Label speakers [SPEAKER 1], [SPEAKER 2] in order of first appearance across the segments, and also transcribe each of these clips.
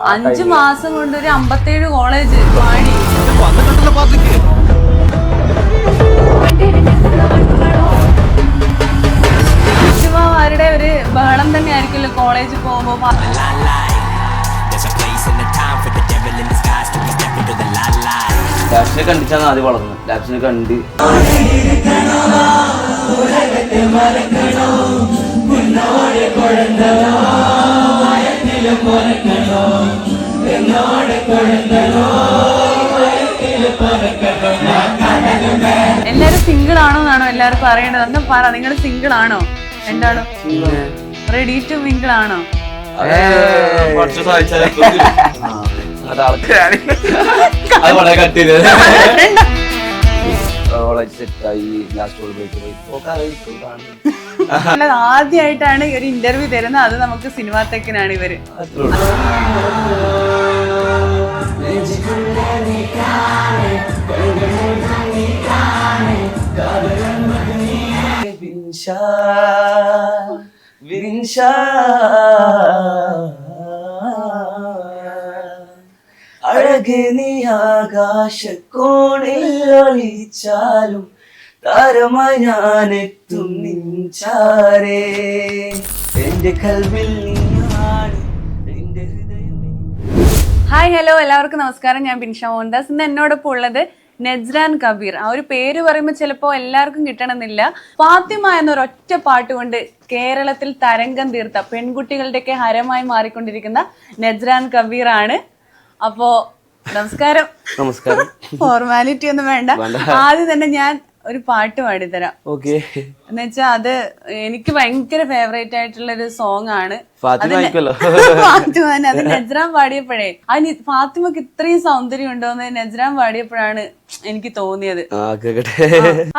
[SPEAKER 1] അഞ്ചു മാസം കൊണ്ട് ഒരു അമ്പത്തേഴ് കോളേജ് പാടി. ശിവമാരുടെ ഒരു ബഹളം തന്നെ ആയിരിക്കുമല്ലോ കോളേജിൽ പോകുമ്പോ
[SPEAKER 2] There's a place and a time for the devil പറക്കണോ? എന്നോട് to be
[SPEAKER 3] പറക്കണോ?
[SPEAKER 1] എല്ലാരും സിംഗിൾ ആണോ എന്നാണോ എല്ലാരും പറയേണ്ടത്. എന്താ പറ നിങ്ങൾ സിംഗിൾ ആണോ? എന്താണ്? റെഡി ടു മിംഗിൾ ആണോ?
[SPEAKER 3] അത് ആൾക്കാരാണ് അത് വളരെ സെറ്റായി ലാസ്റ്റ് ബ്രേക്ക് പോയി ഒക്കെ അറിയിക്കും, കാണും.
[SPEAKER 1] ആദ്യമായിട്ടാണ് ഒരു ഇന്റർവ്യൂ തരുന്നത് അത് നമുക്ക് സിനിമാ തെക്കിനാണ്
[SPEAKER 3] ഇവർ. വിൻഷാ, വിൻഷാ. അഴകെ നീ ആകാശക്കോണിൽ ഒളിച്ചാലും താരമായി ഞാനെത്തും നിഞ്ചാരേ. എന്റെ കൽവിൽ നീയാണ് എന്റെ
[SPEAKER 1] ഹായ് ഹലോ എല്ലാവർക്കും നമസ്കാരം. ഞാൻ ബിൻഷ മോഹൻദാസ്. ഇന്ന് എന്നോടൊപ്പം ഉള്ളത് നജ്രാൻ കബീർ. ആ ഒരു പേര് പറയുമ്പോൾ ചിലപ്പോൾ എല്ലാവർക്കും കിട്ടണമെന്നില്ല. ഫാത്തിമ എന്നൊരു ഒറ്റ പാട്ട് കൊണ്ട് കേരളത്തിൽ തരംഗം തീർത്ത പെൺകുട്ടികളുടെയൊക്കെ ഹരമായി മാറിക്കൊണ്ടിരിക്കുന്ന നജ്രാൻ കബീർ ആണ് അപ്പോ നമസ്കാരം.
[SPEAKER 3] നമസ്കാരം.
[SPEAKER 1] ഫോർമാലിറ്റി ഒന്നും വേണ്ട. ആദ്യം തന്നെ ഞാൻ ഒരു പാട്ട് പാടിത്തരാം.
[SPEAKER 3] ഓക്കെ.
[SPEAKER 1] എന്ന് വെച്ചാ അത് എനിക്ക് ഭയങ്കര ഫേവറേറ്റ് ആയിട്ടുള്ള ഒരു സോങ് ആണ്. ഫാത്തിമാൻ അത് നജ്രാൻ പാടിയപ്പോഴേ. അതിന് ഫാത്തിമക്ക് ഇത്രയും സൗന്ദര്യം ഉണ്ടോന്ന് നജ്രാൻ പാടിയപ്പോഴാണ് എനിക്ക് തോന്നിയത്.
[SPEAKER 3] ആ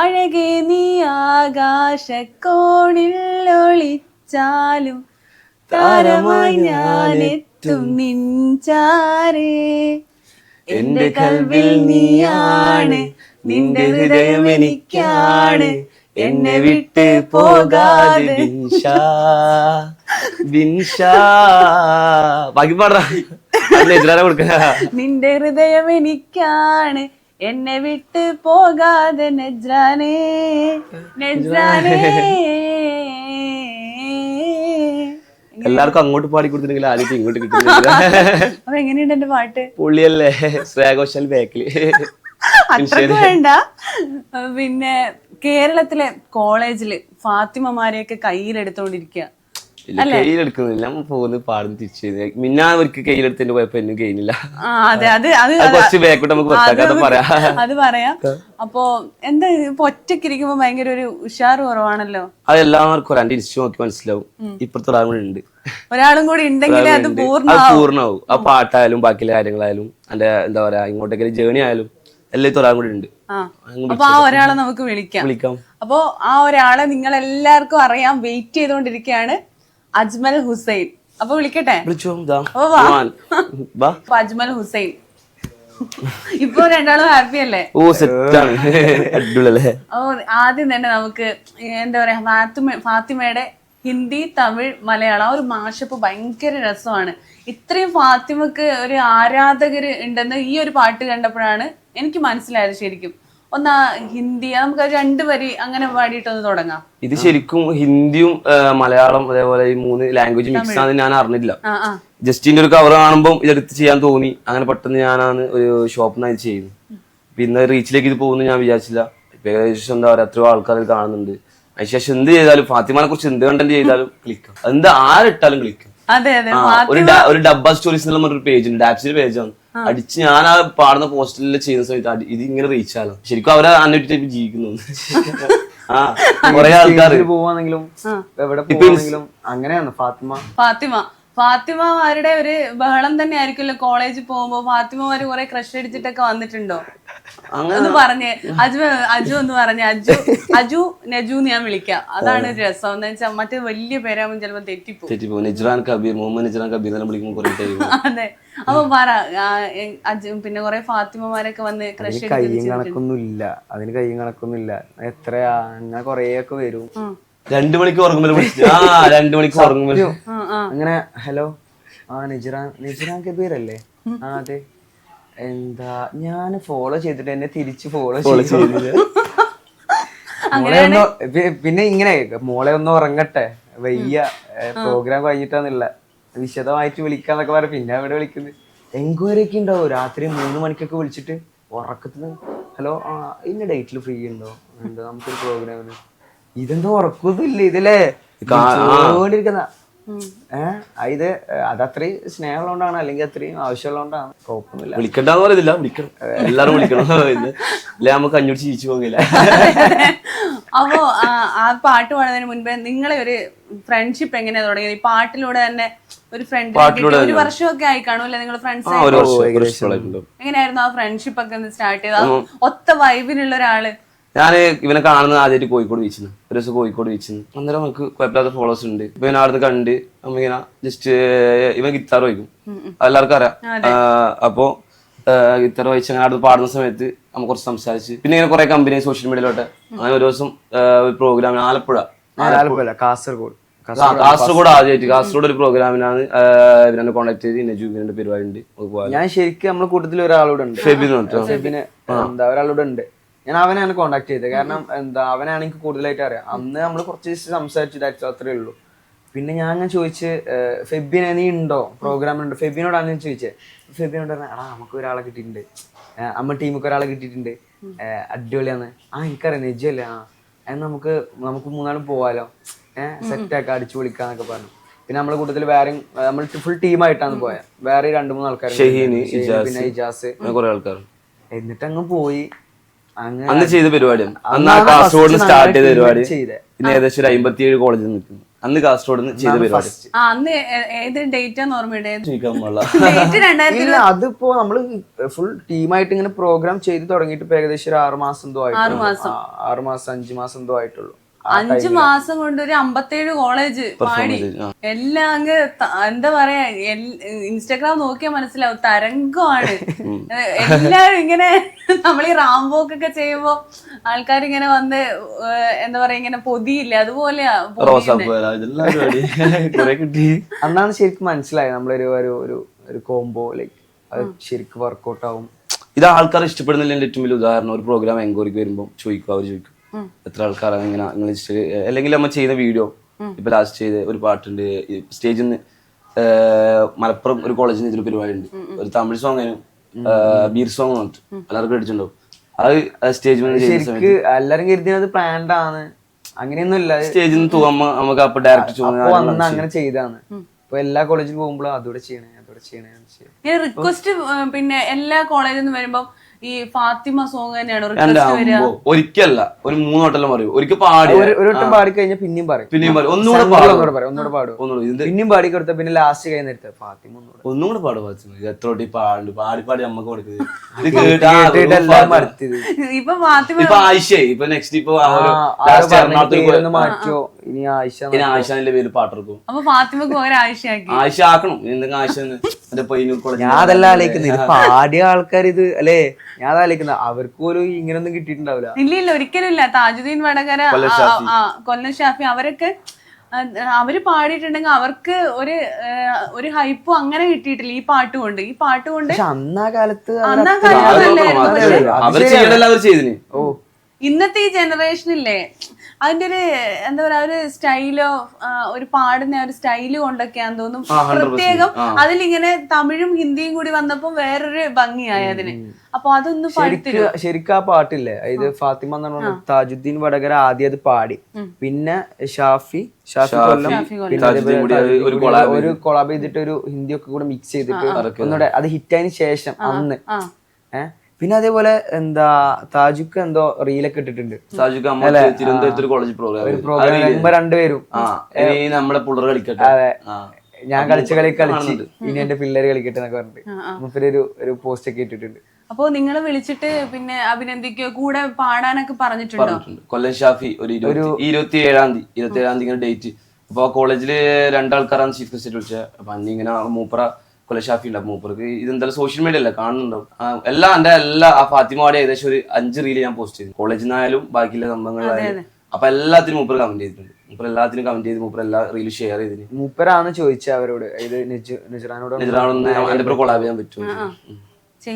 [SPEAKER 1] അഴകേ നീ ആകാശക്കോണിൽ ഒളിച്ചാലും താരമായി ഞാൻ എത്തും നിൻചാരേ എന്റെ കൽവിൽ നീയാണ്. നിന്റെ ഹൃദയം എനിക്കാണ്. എന്നെ വിട്ട് പോകാതെ
[SPEAKER 3] ബിൻഷാ. ബിൻഷാ. ബാക്കി പാടാ. എതിരാനെ കൊടുക്ക
[SPEAKER 1] നിന്റെ ഹൃദയം എനിക്കാണ്. എന്നെ വിട്ട് പോകാതെ നജ്രാനേ. നജ്രാനേ.
[SPEAKER 3] എല്ലാവർക്കും അങ്ങോട്ട് പാടി കൊടുത്തിട്ടുണ്ടെങ്കിൽ ആദ്യത്തെ ഇങ്ങോട്ട് കിട്ടുന്നില്ല.
[SPEAKER 1] അപ്പൊ എങ്ങനെയുണ്ട് എന്റെ പാട്ട്?
[SPEAKER 3] പുള്ളിയല്ലേ ശ്രേയാഘോഷാൽ ബാക്കിൽ.
[SPEAKER 1] അത്രയ്ക്ക് വേണ്ട. പിന്നെ കേരളത്തിലെ കോളേജിൽ ഫാത്തിമമാരെയൊക്കെ കയ്യിലെടുത്തോണ്ടിരിക്കുക
[SPEAKER 3] കയ്യിലെടുക്കുന്നില്ല. പോകുന്നു പാടുന്നു തിരിച്ചു. മിന്നാ അവർക്ക് കയ്യിലെടുത്തതിന്റെ കുഴപ്പം എന്നും കഴിഞ്ഞില്ല കുറച്ച് ബാക്കോട്ട് നമുക്ക് പറയാം.
[SPEAKER 1] അത് പറയാം. അപ്പോ എന്താ ഇപ്പൊ ഒറ്റയ്ക്ക് ഇരിക്കുമ്പോ ഭയങ്കര ഒരു ഉഷാർ കുറവാണല്ലോ.
[SPEAKER 3] അത് എല്ലാവർക്കും രണ്ട് തിരിച്ചു നോക്കി മനസ്സിലാവും. ഇപ്പുറത്തെ ഒരാളും കൂടി ഉണ്ട്.
[SPEAKER 1] ഒരാളും കൂടി ഉണ്ടെങ്കിൽ അത് പൂർണ
[SPEAKER 3] അത് പൂർണമാവും. ആ പാട്ടായാലും ബാക്കിയുള്ള കാര്യങ്ങളായാലും അതിന്റെ എന്താ പറയാ ഇങ്ങോട്ടേക്ക് ജേണി ആയാലും എല്ലാത്തും കൂടി ഉണ്ട്.
[SPEAKER 1] അപ്പൊ ആ ഒരാളെ നമുക്ക് വിളിക്കാം.
[SPEAKER 3] വിളിക്കാം.
[SPEAKER 1] അപ്പോ ആ ഒരാളെ നിങ്ങൾ എല്ലാവർക്കും അറിയാം വെയിറ്റ് ചെയ്തുകൊണ്ടിരിക്കുകയാണ് അജ്മൽ ഹുസൈൻ. അപ്പൊ വിളിക്കട്ടെ? അജ്മൽ ഹുസൈൻ. ഇപ്പൊ രണ്ടാളും ഹാപ്പി അല്ലേ?
[SPEAKER 3] ഓ സെറ്റാണ്. അടിപൊളിയല്ലേ?
[SPEAKER 1] ഓ ആദ്യം തന്നെ നമുക്ക് എന്താ പറയാ ഫാത്തിമ ഫാത്തിമയുടെ ഹിന്ദി തമിഴ് മലയാളം ആ ഒരു മാഷപ്പ് ഭയങ്കര രസമാണ്. ഇത്രയും ഫാത്തിമക്ക് ഒരു ആരാധകര് ഉണ്ടെന്ന് ഈ ഒരു പാട്ട് കണ്ടപ്പോഴാണ് എനിക്ക് മനസ്സിലായത് ശരിക്കും. ഒന്നാ ഹിന്ദി നമുക്ക് രണ്ട് വരി അങ്ങനെ പാടിയിട്ടൊന്ന് തുടങ്ങാം.
[SPEAKER 3] ഇത് ശരിക്കും ഹിന്ദിയും മലയാളം അതേപോലെ ഈ മൂന്ന് ലാംഗ്വേജ് മിക്സ് ആണെന്ന് ഞാൻ അറിഞ്ഞില്ല ജസ്റ്റിന്റെ ഒരു കവർ കാണുമ്പോൾ ഇതെടുത്ത് ചെയ്യാൻ തോന്നി. അങ്ങനെ പെട്ടെന്ന് ഞാനാണ് ഒരു ഷോപ്പിൽ നിന്ന് അത് ചെയ്യുന്നത് പിന്നെ റീച്ചിലേക്ക് ഇത് പോകുന്നു ഞാൻ വിചാരിച്ചില്ല. ഇപ്പൊ ഏകദേശം എന്താ പറയാ എത്രയോ ആൾക്കാർ കാണുന്നുണ്ട്. അതിനുശേഷം എന്ത് ചെയ്താലും ഫാത്തിമാനെ കുറിച്ച് എന്ത് കണ്ടന്റ് ചെയ്താലും ക്ലിക്കും എന്ത് ആരിട്ടാലും ക്ലിക്കും ഒരു ഡബ്ബ സ്റ്റോറീസ് എന്നുള്ള ഒരു പേജ് ഉണ്ട്. ഡാപ്സിന്റെ പേജാണ് അടിച്ച് ഞാൻ ആ പാടുന്ന പോസ്റ്ററിൽ ചെയ്യുന്ന സമയത്ത് ഇത് ഇങ്ങനെ റീച്ച് ആലോ ശരിക്കും അവരെ അന്നിട്ട് ടൈപ്പ് ജീവിക്കുന്നു. ആ കൊറേ ആൾക്കാർ
[SPEAKER 4] പോവാണെങ്കിലും എവിടെ പോവാണെങ്കിലും അങ്ങനെയാണ് ഫാത്തിമ.
[SPEAKER 1] ഫാത്തിമ. ഫാത്തിമമാരുടെ ഒരു ബഹളം തന്നെ ആയിരിക്കുമല്ലോ കോളേജിൽ പോകുമ്പോ ഫാത്തിമമാര് കുറെ ക്രഷ് അടിച്ചിട്ടൊക്കെ വന്നിട്ടുണ്ടോ? ഒന്ന് പറഞ്ഞേ. അജു അജു എന്ന് പറഞ്ഞേ. അജു അജു നജു എന്ന് ഞാൻ വിളിക്കാം. അതാണ് രസം. എന്ന് വെച്ചാൽ മറ്റേ വലിയ പേരാകുമ്പോൾ ചിലപ്പോ തെറ്റിപ്പോ
[SPEAKER 3] തെറ്റിപ്പോ കബീർ മുഹമ്മദ് നെജ്റാൻ കബീർ എന്നെ വിളിക്കുമ്പോൾ കുറെ ടൈം
[SPEAKER 1] അതെ. അപ്പൊ പറ. അജു പിന്നെ കുറെ ഫാത്തിമമാരൊക്കെ വന്ന് ക്രഷ്
[SPEAKER 4] കയ്യും കണക്കൊന്നും ഇല്ല അതിന് കയ്യും കണക്കൊന്നും ഇല്ല എത്രയാ? അങ്ങനെ കൊറേ ഒക്കെ വരും
[SPEAKER 3] രണ്ടു മണിക്ക് ഉറങ്ങുമ്പോൾ വിളിച്ചു. ആ രണ്ടു മണിക്ക് ഉറങ്ങുമ്പോൾ
[SPEAKER 4] അങ്ങനെ ഹലോ. ആ നിജറാൻ നിജറാൻ കബീർ അല്ലേ ആ അതെ. എന്താ ഞാൻ ഫോളോ ചെയ്തിട്ട് എന്നെ തിരിച്ച് ഫോളോ ചെയ്തില്ല? മോളെ ഒന്ന് പിന്നെ ഇങ്ങനെ മോളെ ഒന്ന് ഉറങ്ങട്ടെ. വയ്യ പ്രോഗ്രാം കഴിഞ്ഞിട്ടാന്നില്ല. വിശദമായിട്ട് വിളിക്കാന്നൊക്കെ പറയാം പിന്നെ അവിടെ വിളിക്കുന്നത് എൻക്വയറി ഒക്കെ ഉണ്ടാവും? രാത്രി മൂന്ന് മണിക്കൊക്കെ വിളിച്ചിട്ട് ഉറക്കത്തിന് ഹലോ ആ ഇന്ന ഡേറ്റിൽ ഫ്രീ ഉണ്ടോ? എന്താ നമുക്കൊരു പ്രോഗ്രാമിന് ഇതെന്തോ ഉറക്കൊന്നുമില്ല ഇതിലേ. ചോദിക്കുന്ന ഏഹ് ഇത് അതത്രയും സ്നേഹമുള്ളതുകൊണ്ടാണ് അല്ലെങ്കിൽ അത്രയും ആവശ്യമുള്ളതുകൊണ്ടാണ്. കുഴപ്പമൊന്നുമില്ല.
[SPEAKER 3] വിളിക്കണ്ടെന്ന് പറയുന്നില്ല വിളിക്കണം. എല്ലാരും വിളിക്കണം. ഇല്ല നമുക്ക് അഞ്ഞൂറ് ചിരിച്ചു പോകില്ല
[SPEAKER 1] അപ്പോ ആ, പാട്ട് പാടുന്നതിന് മുൻപേ നിങ്ങളെ ഒരു ഫ്രണ്ട്ഷിപ്പ് എങ്ങനെയാ തുടങ്ങിയത്? ഈ പാട്ടിലൂടെ തന്നെ ഒരു ഫ്രണ്ട് ഒരു വർഷമൊക്കെ ആയി കാണുമല്ലേ നിങ്ങൾ ഫ്രണ്ട്സ്
[SPEAKER 3] ആ ഒരു വർഷം ഒരു വർഷം
[SPEAKER 1] എങ്ങനെയായിരുന്നു ആ ഫ്രണ്ട്ഷിപ്പ് ഒക്കെ സ്റ്റാർട്ട് ചെയ്ത ഒത്ത വൈബിനുള്ള ഒരാൾ.
[SPEAKER 3] ഞാൻ ഇവനെ കാണുന്ന ആദ്യമായിട്ട് കോഴിക്കോട് ബീച്ചിന് ഒരു ദിവസം കോഴിക്കോട് ബീച്ചിന് അന്നേരം നമുക്ക് കുഴപ്പമില്ലാത്ത ഫോളോവേഴ്സ് ഉണ്ട്. ഇപ്പൊ ഇവനെ അവിടുന്ന് കണ്ട് നമ്മ ഇങ്ങനെ ജസ്റ്റ് ഇവൻ ഗിത്താർ വായിക്കും. എല്ലാവർക്കും അറിയാം. അപ്പോ ഗിത്താർ വായിച്ച് അങ്ങനെ അവിടുന്ന് പാടുന്ന സമയത്ത് നമ്മൾ കുറച്ച് സംസാരിച്ച്. പിന്നെ ഇങ്ങനെ കുറെ കമ്പനി സോഷ്യൽ മീഡിയയിലോട്ട് അങ്ങനെ ഒരു ദിവസം ഒരു പ്രോഗ്രാമിന് ആലപ്പുഴ.
[SPEAKER 4] ആലപ്പുഴ. കാസർഗോഡ്.
[SPEAKER 3] കാസർഗോഡ് ആദ്യമായിട്ട് കാസർഗോഡ് ഒരു പ്രോഗ്രാമിനാണ് ഇവരെന്നെ കോൺടാക്ട് ചെയ്ത് ഇന്ന ജൂബിന്റെ പരിപാടി ഉണ്ട്
[SPEAKER 4] ഞാൻ ശരിക്കും നമ്മുടെ കൂട്ടത്തിൽ ഒരാളോട് ഉണ്ട്. ഫെബിന് എന്താ ഒരാളോട് ഉണ്ട്. ഞാൻ അവനാണ് കോണ്ടാക്ട് ചെയ്തത്. കാരണം എന്താ അവനാണ് എനിക്ക് കൂടുതലായിട്ട് അറിയാം. അന്ന് നമ്മൾ കുറച്ച് ദിവസം സംസാരിച്ചു അത്രേ ഉള്ളൂ. പിന്നെ ഞാൻ ഞാൻ ചോദിച്ച് ഫെബിനെ നീ ഉണ്ടോ? പ്രോഗ്രാമിനുണ്ടോ ഫെബിനോടാണ് ഞാൻ ചോദിച്ചത് ഫെബിനോട് പറഞ്ഞാൽ എടാ നമുക്ക് ഒരാളെ കിട്ടിയിട്ടുണ്ട്. അമ്മ ടീമൊക്കെ ഒരാളെ കിട്ടിയിട്ടുണ്ട്. അടിപൊളിയാണ് ആ എനിക്കറിയാം നെജല്ലേ? ആ എന്നാൽ നമുക്ക് നമുക്ക് മൂന്നാളും പോവാലോ? ഏഹ് സെറ്റ് ആക്കാം അടിച്ചു പൊളിക്കാന്നൊക്കെ പറഞ്ഞു. പിന്നെ നമ്മളെ കൂട്ടത്തിൽ വേറെ നമ്മൾ ഫുൾ ടീമായിട്ടാണ് പോയത് വേറെ രണ്ട് മൂന്ന് ആൾക്കാർ പിന്നെ ഇജാസ്.
[SPEAKER 3] അങ്ങനെ
[SPEAKER 4] എന്നിട്ട് അങ്ങ് പോയി.
[SPEAKER 3] അന്ന് ചെയ്ത പരിപാടിയാണ് അന്ന് ആ കാസർഗോഡ് സ്റ്റാർട്ട് ചെയ്ത പരിപാടി. പിന്നെ ഏകദേശം ഒരു അമ്പത്തിയേഴ് കോളേജിൽ നിൽക്കുന്നു അന്ന് കാസർഗോഡ് ചെയ്ത പരിപാടി.
[SPEAKER 1] ആ അന്ന് ഏ- ഏത് ഡേറ്റ് ആന്ന് ഓർമ്മയുടെ
[SPEAKER 3] ചോദിക്കാൻ പാടില്ല.
[SPEAKER 1] ഡേറ്റ് രണ്ടായിരത്തി
[SPEAKER 4] ഇല്ല അതിപ്പോ നമ്മൾ ഫുൾ ടീമായിട്ട് ഇങ്ങനെ പ്രോഗ്രാം ചെയ്ത് തുടങ്ങിയിട്ട് ഇപ്പൊ ഏകദേശം ഒരു ആറ് മാസം എന്തോ ആയിട്ടുള്ളൂ. ആ, ആറ് മാസം അഞ്ചു മാസം എന്തോ ആയിട്ടുള്ളൂ.
[SPEAKER 1] അഞ്ചു മാസം കൊണ്ട് ഒരു അമ്പത്തേഴ് കോളേജ് പാടി. എല്ലാം അങ്ങ് എന്താ പറയാ ഇൻസ്റ്റാഗ്രാം നോക്കിയാൽ മനസ്സിലാവും തരംഗമാണ്. എല്ലാരും ഇങ്ങനെ നമ്മൾ ഈ റാംബോക്കൊക്കെ ചെയ്യുമ്പോ ആൾക്കാർ ഇങ്ങനെ വന്ന് എന്താ പറയാ ഇങ്ങനെ പൊതിയില്ല അതുപോലെയാ
[SPEAKER 4] അന്നാണ് ശരിക്കും മനസ്സിലായത് നമ്മളൊരു ഒരു ഒരു ഒരു കോംബോ ലൈക്ക് അത് ശരിക്കും വർക്കൗട്ട് ആവും.
[SPEAKER 3] ഇത് ആൾക്കാർ ഇഷ്ടപ്പെടുന്നില്ല ഏറ്റവും വലിയ ഉദാഹരണം. ഒരു പ്രോഗ്രാം എൻക്വയറിക്ക് വരുമ്പോൾ ചോദിക്കും അവർ ചോദിക്കും. എത്ര ആൾക്കാരാണ് ഇങ്ങനെ നിങ്ങൾ അല്ലെങ്കിൽ നമ്മൾ ചെയ്ത വീഡിയോ ഇപ്പൊ ലാസ്റ്റ് ചെയ്ത ഒരു പാട്ടുണ്ട്. സ്റ്റേജിൽ നിന്ന് മലപ്പുറം ഒരു കോളേജിൽ നിന്ന് ഇതിൽ പരിപാടി ഉണ്ട് ഒരു തമിഴ് സോങ് ബീർ സോങ് പറഞ്ഞിട്ട്. എല്ലാവർക്കും അടിച്ചിട്ടുണ്ടാവും അത് സ്റ്റേജിൽ നിന്ന് ചെയ്യുന്ന സമയത്ത്
[SPEAKER 4] ശരിക്ക് എല്ലാരും കരുതിയത് പ്ലാൻഡ് ആണ്. അങ്ങനെയൊന്നും ഇല്ല
[SPEAKER 3] സ്റ്റേജിൽ നിന്ന് തൂവുമ്പോ നമുക്ക് അപ്പൊ ഡയറക്റ്റ്
[SPEAKER 4] അങ്ങനെ ചെയ്താണ് ഇപ്പൊ എല്ലാ കോളേജിൽ പോകുമ്പോഴും അതോടെ ചെയ്യണേ അതോടെ ചെയ്യണേ
[SPEAKER 1] റിക്വസ്റ്റ് പിന്നെ എല്ലാ കോളേജിൽ നിന്ന് വരുമ്പോ ഈ ഫാത്തിമ സോങ് തന്നെയാണ്
[SPEAKER 3] ഒരിക്കല്ല ഒരു മൂന്നോട്ടെല്ലാം പറയും. ഒരിക്കൽ പാടി
[SPEAKER 4] ഒരു വട്ടം പാടി കഴിഞ്ഞാൽ പിന്നെയും പറയും.
[SPEAKER 3] പിന്നെയും പറയും. ഒന്നുകൂടെ പാടും.
[SPEAKER 4] ഒന്നുകൂടെ പറയും. ഒന്നുകൂടെ പാടും.
[SPEAKER 3] ഒന്നുകൂടെ
[SPEAKER 4] പിന്നെയും പാടി കൊടുത്ത പിന്നെ ലാസ്റ്റ് കൈ നിർത്ത ഫാത്തിമ ഒന്നുകൂടെ.
[SPEAKER 3] ഒന്നും കൂടെ പാട് പാച്ചു എത്ര വട്ടി പാടുണ്ട് പാടി പാടി അമ്മയ്ക്ക് കൊടുക്കുന്നത്
[SPEAKER 1] ഇപ്പൊ ഫാത്തിമ
[SPEAKER 3] ഇപ്പൊ ആയിഷേ ഇപ്പൊ നെക്സ്റ്റ് ഇപ്പൊ
[SPEAKER 4] മാറ്റിയോ ഇനി ആയിഷ
[SPEAKER 3] ഇനി ആയിഷന്റെ പേര് പാട്ടെടുക്കും
[SPEAKER 1] അപ്പൊ ഫാത്തിമക്ക്
[SPEAKER 3] ആയിഷ ആക്കണം. എന്തെങ്കിലും ആയിഷ
[SPEAKER 4] ഞാൻ അതല്ല ആലോചിക്കുന്നത്. ഇത് പാടിയ ആൾക്കാർ ഇത് അല്ലേ? ഞാൻ ആലോചിക്കുന്നത്. അവർക്ക് പോലും ഇങ്ങനൊന്നും കിട്ടിയിട്ടുണ്ടാവില്ല.
[SPEAKER 1] ഇല്ല ഇല്ല ഒരിക്കലും ഇല്ല. താജുദ്ദീൻ വടകര
[SPEAKER 3] കൊല്ലം
[SPEAKER 1] ആ,
[SPEAKER 3] ഷാഫി.
[SPEAKER 1] ഷാഫി അവരൊക്കെ അവർ പാടിയിട്ടുണ്ടെങ്കിൽ അവർക്ക് ഒരു ഒരു ഹൈപ്പും അങ്ങനെ കിട്ടിയിട്ടില്ല ഈ പാട്ട് കൊണ്ട്. ഈ പാട്ട് കൊണ്ട്
[SPEAKER 4] അന്നാ കാലത്ത്
[SPEAKER 1] അന്നാ കാലത്ത് ഇന്നത്തെ ഈ ജനറേഷനില്ലേ അതിന്റെ ഒരു എന്താ പറയാ ഒരു സ്റ്റൈലോ ഒരു പാടുന്ന ഒരു സ്റ്റൈൽ കൊണ്ടൊക്കെയാന്ന് തോന്നും. പ്രത്യേകം. അതിലിങ്ങനെ തമിഴും ഹിന്ദിയും കൂടി വന്നപ്പോ വേറൊരു ഭംഗിയായി അതിന്. അപ്പൊ അതൊന്ന്
[SPEAKER 4] ശരിക്ക് ശരിക്കും ആ പാട്ടില്ലേ? ഇത് ഫാത്തിമ എന്ന് പറഞ്ഞ താജുദ്ദീൻ വടകര ആദ്യം അത് പാടി. പിന്നെ ഷാഫി ഷാഫി കൊല്ലം
[SPEAKER 3] ഒരു
[SPEAKER 4] കൊളാബ് ചെയ്തിട്ട് ഒരു ഹിന്ദി ഒക്കെ കൂടെ മിക്സ് ചെയ്തിട്ട് ഒന്നുകൂടെ അത് ഹിറ്റായതിനു ശേഷം അന്ന് ഏഹ് പിന്നെ അതേപോലെ എന്താ താജുക്ക് എന്തോ റീലൊക്കെ ഇട്ടിട്ടുണ്ട്.
[SPEAKER 3] സാജുക്ക് അമ്മ തിരുവനന്തപുരത്ത് ഒരു കോളേജ് പ്രോഗ്രാം
[SPEAKER 4] രണ്ടുപേരും
[SPEAKER 3] ആ ഇനി നമ്മുടെ പിള്ളേർ കളിക്കട്ടെ.
[SPEAKER 4] അതെ.
[SPEAKER 3] ആ.
[SPEAKER 4] ഞാൻ കളിച്ച കളി കളിച്ച്. ഇനി എന്റെ പിള്ളേര് കളിക്കട്ടെ എന്നൊക്കെ പറഞ്ഞിട്ട്. മുപ്പര് ഒരു ഒരു പോസ്റ്റ് ഒക്കെ ഇട്ടിട്ടുണ്ട്.
[SPEAKER 1] അപ്പൊ നിങ്ങൾ വിളിച്ചിട്ട് പിന്നെ അഭിനന്ദിക്കോ? കൂടെ പാടാനൊക്കെ പറഞ്ഞിട്ടുണ്ടോ?
[SPEAKER 3] പറഞ്ഞിട്ടുണ്ട്. കൊല്ലം ഷാഫി ഒരു ഇരുപത്തി ഇരുപത്തി ഏഴാം തീയതി ഇരുപത്തി ഏഴാം തീയതി ഇങ്ങനെ ഡേറ്റ് അപ്പൊ ആ കോളേജിൽ രണ്ടാൾക്കാരാണ് ചീഫ് ഗസ്റ്റ് വിളിച്ചത്. അപ്പൊ അന്ന് ഇങ്ങനെ മൂപ്പറ കൊല്ലം ഷാഫി മൂപ്പർക്ക് ഇത് മൂപ്പർക്ക് ഇതെന്തായാലും സോഷ്യൽ മീഡിയ അല്ലേ? കാണുന്നുണ്ടാവും. എല്ലാ എല്ലാം എന്റെ എല്ലാ ആ ഫാത്തിമാടെ ഏകദേശം ഒരു അഞ്ച് റീൽ ഞാൻ പോസ്റ്റ് ചെയ്തു. കോളേജിൽ നിന്നായാലും ബാക്കിയുള്ള സംഭവങ്ങളായാലും. അപ്പൊ എല്ലാത്തിനും മൂപ്പർ കമന്റ് ചെയ്തിട്ടുണ്ട്. മൂപ്പർ എല്ലാത്തിനും കമന്റ് ചെയ്ത് മൂപ്പർ എല്ലാ റീലും ഷെയർ ചെയ്തിന്.
[SPEAKER 4] മൂപ്പരാന്ന് ചോദിച്ച അവരോട്. ഇത് നിജ- നിജറാനോട്
[SPEAKER 3] നിജറാണൊന്ന് എന്റെ പേര് കൊളാബ് ചെയ്യാൻ പറ്റുമോ